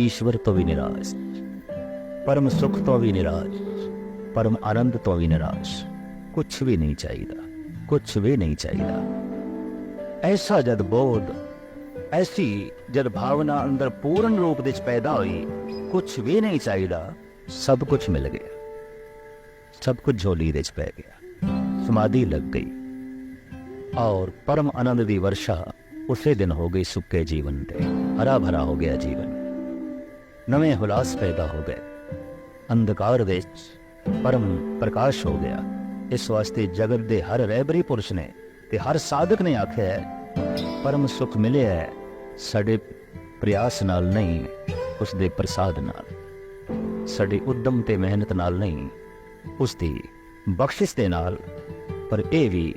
ਈਸ਼ਵਰ ਤੋਂ ਵੀ ਨਿਰਾਸ਼ ਪਰਮ ਸੁਖ ਤੋਂ ਵੀ ਨਿਰਾਸ਼ ਪਰਮ ਆਨੰਦ ਤੋਂ ਵੀ ਨਿਰਾਸ਼। ਕੁਝ ਵੀ ਨਹੀਂ ਚਾਹੀਦਾ ਕੁਝ ਵੀ ਨਹੀਂ ਚਾਹੀਦਾ। ਐਸਾ ਜਦ ਬੋਧ, ਐਸੀ ਜਦ ਭਾਵਨਾ ਅੰਦਰ ਪੂਰਨ ਰੂਪ ਵਿੱਚ ਪੈਦਾ ਹੋਈ ਕੁਝ ਵੀ ਨਹੀਂ ਚਾਹੀਦਾ, ਸਭ ਕੁਝ ਮਿਲ ਗਿਆ। ਸਭ ਕੁਝ ਝੋਲੀ ਵਿੱਚ ਪੈ ਗਿਆ। ਸਮਾਧੀ ਲੱਗ ਗਈ। ਔਰ ਪਰਮ ਆਨੰਦ ਦੀ ਵਰਸ਼ਾ ਉਸੇ ਦਿਨ ਹੋ ਗਈ ਸੁੱਕੇ ਜੀਵਨ ਤੇ। ਹਰਾ ਭਰਾ ਹੋ ਗਿਆ ਜੀਵਨ। ਨਵੇਂ ਹੁਲਾਸ ਪੈਦਾ ਹੋ ਗਏ। ਅੰਧਕਾਰ ਵਿੱਚ ਪਰਮ ਪ੍ਰਕਾਸ਼ ਹੋ ਗਿਆ। ਇਸ ਵਾਸਤੇ ਜਗਤ ਦੇ ਹਰ ਰਹਿਬਰੀ ਪੁਰਸ਼ ਨੇ ਤੇ ਹਰ ਸਾਧਕ ਨੇ ਆਖਿਆ ਹੈ, ਪਰਮ ਸੁਖ ਮਿਲਿਆ ਹੈ ਸਾਡੇ ਪ੍ਰਯਾਸ ਨਾਲ ਨਹੀਂ ਉਸ ਦੇ ਪ੍ਰਸਾਦ ਨਾਲ। ਸਾਡੇ ਉਦਮ ਤੇ ਮਿਹਨਤ ਨਾਲ ਨਹੀਂ ਉਸ ਦੀ ਬਖਸ਼ਿਸ਼ ਦੇ ਨਾਲ। ਪਰ ਇਹ ਵੀ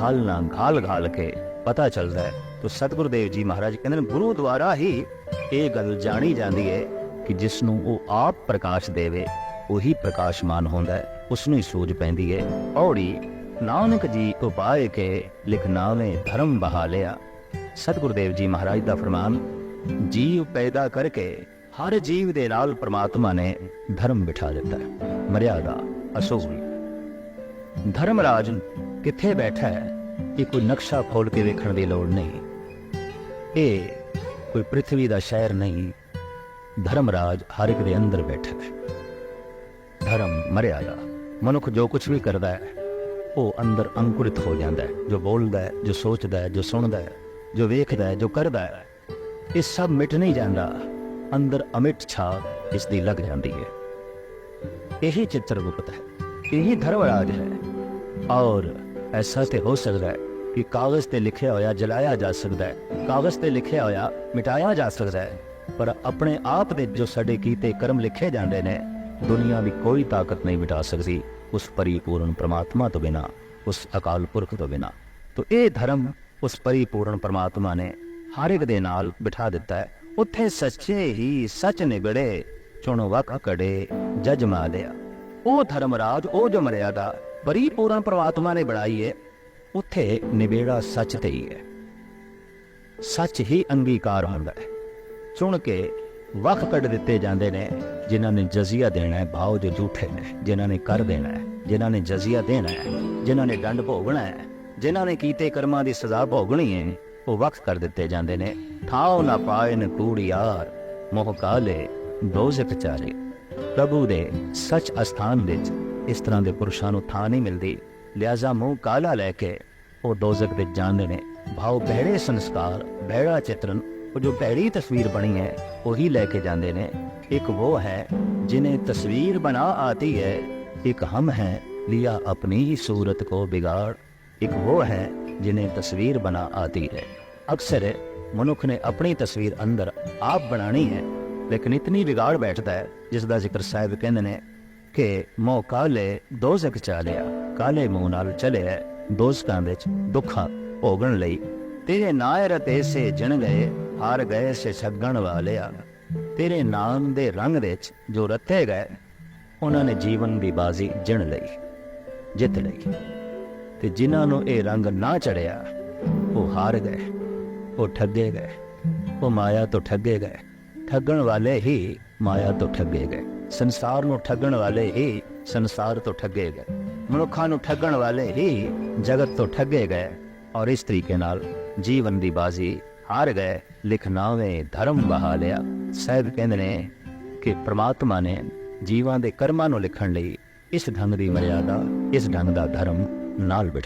ਘਾਲ ਨਾ ਘਾਲ ਘਾਲ ਕੇ ਪਤਾ ਚੱਲਦਾ ਹੈ ਤਾਂ ਸਤਿਗੁਰੂ ਦੇਵ ਜੀ ਮਹਾਰਾਜ ਕਹਿੰਦੇ ਨੇ ਗੁਰੂ ਦੁਆਰਾ ਹੀ ਇਹ ਗੱਲ ਜਾਣੀ ਜਾਂਦੀ ਹੈ ਕਿ ਜਿਸ ਨੂੰ ਉਹ ਆਪ ਪ੍ਰਕਾਸ਼ ਦੇਵੇ ਉਹੀ ਪ੍ਰਕਾਸ਼ਮਾਨ ਹੁੰਦਾ ਹੈ ਉਸ ਨੂੰ ਹੀ ਸੂਝ ਪੈਂਦੀ ਹੈ। ਔੜੀ ਨਾਨਕ ਜੀ ਉਪਾਏ ਕੇ ਲਿਖ ਧਰਮ ਬਹਾ ਲਿਆ ਸਤਿਗੁਰ ਦੇਵ ਜੀ ਮਹਾਰਾਜ ਦਾ ਫਰਮਾਨ, ਜੀਵ ਪੈਦਾ ਕਰਕੇ ਹਰ ਜੀਵ ਦੇ ਨਾਲ ਪ੍ਰਮਾਤਮਾ ਨੇ ਧਰਮ ਬਿਠਾ ਦਿੱਤਾ ਹੈ, ਮਰਿਆਦਾ, ਅਸੂਲ। ਧਰਮਰਾਜ ਕਿੱਥੇ ਬੈਠਾ ਹੈ ਇਹ ਕੋਈ ਨਕਸ਼ਾ ਖੋਲ ਕੇ ਵੇਖਣ ਦੀ ਲੋੜ ਨਹੀਂ? ਇਹ ਕੋਈ ਪ੍ਰithvi ਦਾ ਸ਼ਹਿਰ ਨਹੀਂ। ਧਰਮਰਾਜ ਹਰ ਇੱਕ ਦੇ ਅੰਦਰ ਬੈਠਾ ਹੈ। ਧਰਮ ਮਰਿਆਦਾ ਮਨੁੱਖ ਜੋ ਕੁਝ ਵੀ ਕਰਦਾ ਹੈ, ਉਹ ਅੰਦਰ ਅੰਕੁਰਿਤ ਹੋ ਜਾਂਦਾ ਹੈ। ਜੋ ਬੋਲਦਾ ਹੈ, ਜੋ ਸੋਚਦਾ ਹੈ, ਜੋ ਸੁਣਦਾ ਹੈ, ਜੋ ਵੇਖਦਾ ਹੈ, ਜੋ ਕਰਦਾ ਹੈ, ਇਹ ਸਭ ਮਿਟ ਨਹੀਂ ਜਾਂਦਾ। ਅੰਦਰ ਅਮਿਟ ਛਾਪ ਇਸ ਦੀ ਲੱਗ ਜਾਂਦੀ ਹੈ। ਇਹੀ ਚਿੱਤਰਗੁਪਤ ਹੈ। ਇਹੀ ਧਰਮਰਾਜ ਹੈ। ਔਰ ਐਸਾ ਤੇ ਹੋ ਸਕਦਾ ਹੈ ਕਿ ਕਾਗਜ਼ ਤੇ ਲਿਖਿਆ ਹੋਇਆ, ਜਲਾਇਆ ਜਾ ਸਕਦਾ ਹੈ। ਕਾਗਜ਼ ਤੇ ਲਿਖਿਆ ਹੋਇਆ, ਮਿਟਾਇਆ ਜਾ ਸਕਦਾ ਹੈ। ਪਰ ਆਪਣੇ ਆਪ ਦੇ ਜੋ ਸਾਡੇ ਕੀਤੇ ਕਰਮ ਲਿਖੇ ਜਾਂਦੇ ਨੇ ਦੁਨੀਆ ਦੀ ਕੋਈ ਤਾਕਤ ਨਹੀਂ ਮਿਟਾ ਸਕਦੀ, ਉਸ ਪਰਿਪੂਰਨ ਪ੍ਰਮਾਤਮਾ ਤੋਂ ਬਿਨਾ, ਉਸ ਅਕਾਲ ਪੁਰਖ ਤੋਂ ਬਿਨਾ। ਤੋ ਇਹ ਧਰਮ ਉਸ ਪਰਿਪੂਰਨ ਪ੍ਰਮਾਤਮਾ ਨੇ ਹਰ ਇੱਕ ਦੇ ਨਾਲ ਬਿਠਾ ਦਿੱਤਾ ਹੈ। ਉੱਥੇ ਸੱਚੇ ਹੀ ਸੱਚ ਨਿਗੜੇ, ਚੁਣ ਵਕ ਕੜੇ, ਜਜ ਮਾਲਿਆ। ਉਹ ਧਰਮਰਾਜ, ਉਹ ਜੋ ਮਰਿਆਦਾ ਪਰਿਪੂਰਨ ਪ੍ਰਮਾਤਮਾ ਨੇ ਬਣਾਈ ਹੈ, ਉੱਥੇ ਨਿਬੇੜਾ ਸੱਚ ਤੇ ਹੀ ਹੈ। ਸੱਚ ਹੀ ਅੰਗੀਕਾਰ ਹੁੰਦਾ ਹੈ। ਚੁਣ ਕੇ ਵਕ ਕੱਢ ਦਿੱਤੇ ਜਾਂਦੇ ਨੇ, ਜਿਨ੍ਹਾਂ ਨੇ ਜਜ਼ੀਆ ਦੇਣਾ ਹੈ ਭਾਵ ਜੋ ਝੂਠੇ ਨੇ, ਜਿਨ੍ਹਾਂ ਨੇ ਕਰ ਦੇਣਾ ਹੈ, ਜਿਨ੍ਹਾਂ ਨੇ ਜਜ਼ੀਆ ਦੇਣਾ ਹੈ, ਜਿਨ੍ਹਾਂ ਨੇ ਦੰਡ ਭੋਗਣਾ ਹੈ, ਜਿਨ੍ਹਾਂ ਨੇ ਕੀਤੇ ਕਰਮਾਂ ਦੀ ਸਜ਼ਾ ਭੋਗਣੀ ਹੈ, ਉਹ ਵਕਤ ਕਰ ਦਿੱਤੇ ਜਾਂਦੇ ਨੇ। ਥਾਉ ਨਾ ਪਾਏ ਨ ਕੂੜੀਆਰ ਮੋਹ ਕਾਲੇ ਦੋਜ਼ਖ ਚਾਰੇ ਪ੍ਰਭੂ ਦੇ ਸੱਚ ਅਸਥਾਨ ਵਿੱਚ ਇਸ ਤਰ੍ਹਾਂ ਦੇ ਪੁਰਸ਼ਾਂ ਨੂੰ ਥਾਂ ਨਹੀਂ ਮਿਲਦੀ। ਲਿਆਜ਼ਾ ਮੂੰਹ ਕਾਲਾ ਲੈ ਕੇ ਉਹ ਦੋਜ਼ਖ ਵਿੱਚ ਜਾਂਦੇ ਨੇ। ਭਾਵ ਭੈੜੇ ਸੰਸਕਾਰ ਭੈੜਾ ਚਿਤਰਨ ਉਹ ਜੋ ਪਹਿਲੀ ਤਸਵੀਰ ਬਣੀ ਹੈ, ਉਹੀ ਲੈ ਕੇ ਜਾਂਦੇ ਨੇ। ਇੱਕ ਉਹ ਹੈ, ਜਿਨੇ ਤਸਵੀਰ ਬਣਾ ਆਤੀ ਹੈ, ਇੱਕ ਹਮ ਹੈ, ਲਿਆ ਆਪਣੀ ਹੀ ਸੂਰਤ ਕੋ ਬਿਗਾੜ। ਇੱਕ ਉਹ ਹੈ, ਜਿਨੇ ਤਸਵੀਰ ਬਣਾ ਆਤੀ ਹੈ। ਅਕਸਰ ਮਨੁੱਖ ਨੇ ਆਪਣੀ ਤਸਵੀਰ ਅੰਦਰ ਆਪ ਬਣਾਣੀ ਹੈ, ਲੇਕਿਨ ਇਤਨੀ ਵਿਗਾੜ ਬੈਠਦਾ ਹੈ ਜਿਸ ਦਾ ਜ਼ਿਕਰ ਸਾਹਿਬ ਕਹਿੰਦੇ ਨੇ ਕਿ ਮੌਕਾ ਲੈ ਦੋਜ਼ਕ ਚਾਲਿਆ ਕਾਲੇ ਮੂੰਹ ਨਾਲ ਚਲਿਆ, ਦੋਜ਼ਖਾਂ ਵਿੱਚ ਦੁੱਖਾਂ ਭੋਗਣ ਲਈ ਤੇਰੇ ਨਾਇ ਰਤੇ ਸੇ ਜਣ ਗਏ, ਹਾਰ ਗਏ ਸੇ ਛੱਗਣ ਵਾਲਿਆ। ਤੇਰੇ ਨਾਮ ਦੇ ਰੰਗ ਵਿੱਚ ਜੋ ਰੱਤੇ ਗਏ, ਉਹਨਾਂ ਨੇ ਜੀਵਨ ਦੀ ਬਾਜ਼ੀ ਜਿਣ ਲਈ, ਜਿੱਤ ਲਈ। ਤੇ ਜਿਨ੍ਹਾਂ ਨੂੰ ਇਹ ਰੰਗ ਨਾ ਚੜਿਆ, ਉਹ ਹਾਰ ਗਏ, ਉਹ ਠੱਗੇ ਗਏ, ਉਹ ਮਾਇਆ ਤੋਂ ਠੱਗੇ ਗਏ। ਠੱਗਣ ਵਾਲੇ ਹੀ ਮਾਇਆ ਤੋਂ ਠੱਗੇ ਗਏ। ਸੰਸਾਰ ਨੂੰ ਠੱਗਣ ਵਾਲੇ ਹੀ ਸੰਸਾਰ ਤੋਂ ਠੱਗੇ ਗਏ। ਮਨੁੱਖਾਂ ਨੂੰ ਠੱਗਣ ਵਾਲੇ ਹੀ ਜਗਤ ਤੋਂ ਠੱਗੇ ਗਏ। ਔਰ ਇਸ ਤਰੀਕੇ ਨਾਲ ਜੀਵਨ ਦੀ ਬਾਜ਼ੀ ਹਾਰ ਗਏ ਲਿਖਨਾਵੇਂ ਧਰਮ ਬਹਾ ਲਿਆ। ਸਾਹਿਬ ਕਹਿੰਦੇ ਨੇ ਕਿ ਪ੍ਰਮਾਤਮਾ ਨੇ ਜੀਵਾਂ ਦੇ ਕਰਮਾਂ ਨੂੰ ਲਿਖਣ ਲਈ ਇਸ ਢੰਗ ਦੀ ਮਰਿਆਦਾ, ਇਸ ਢੰਗ ਦਾ ਧਰਮ ਨਾਲ ਬਿਠਾ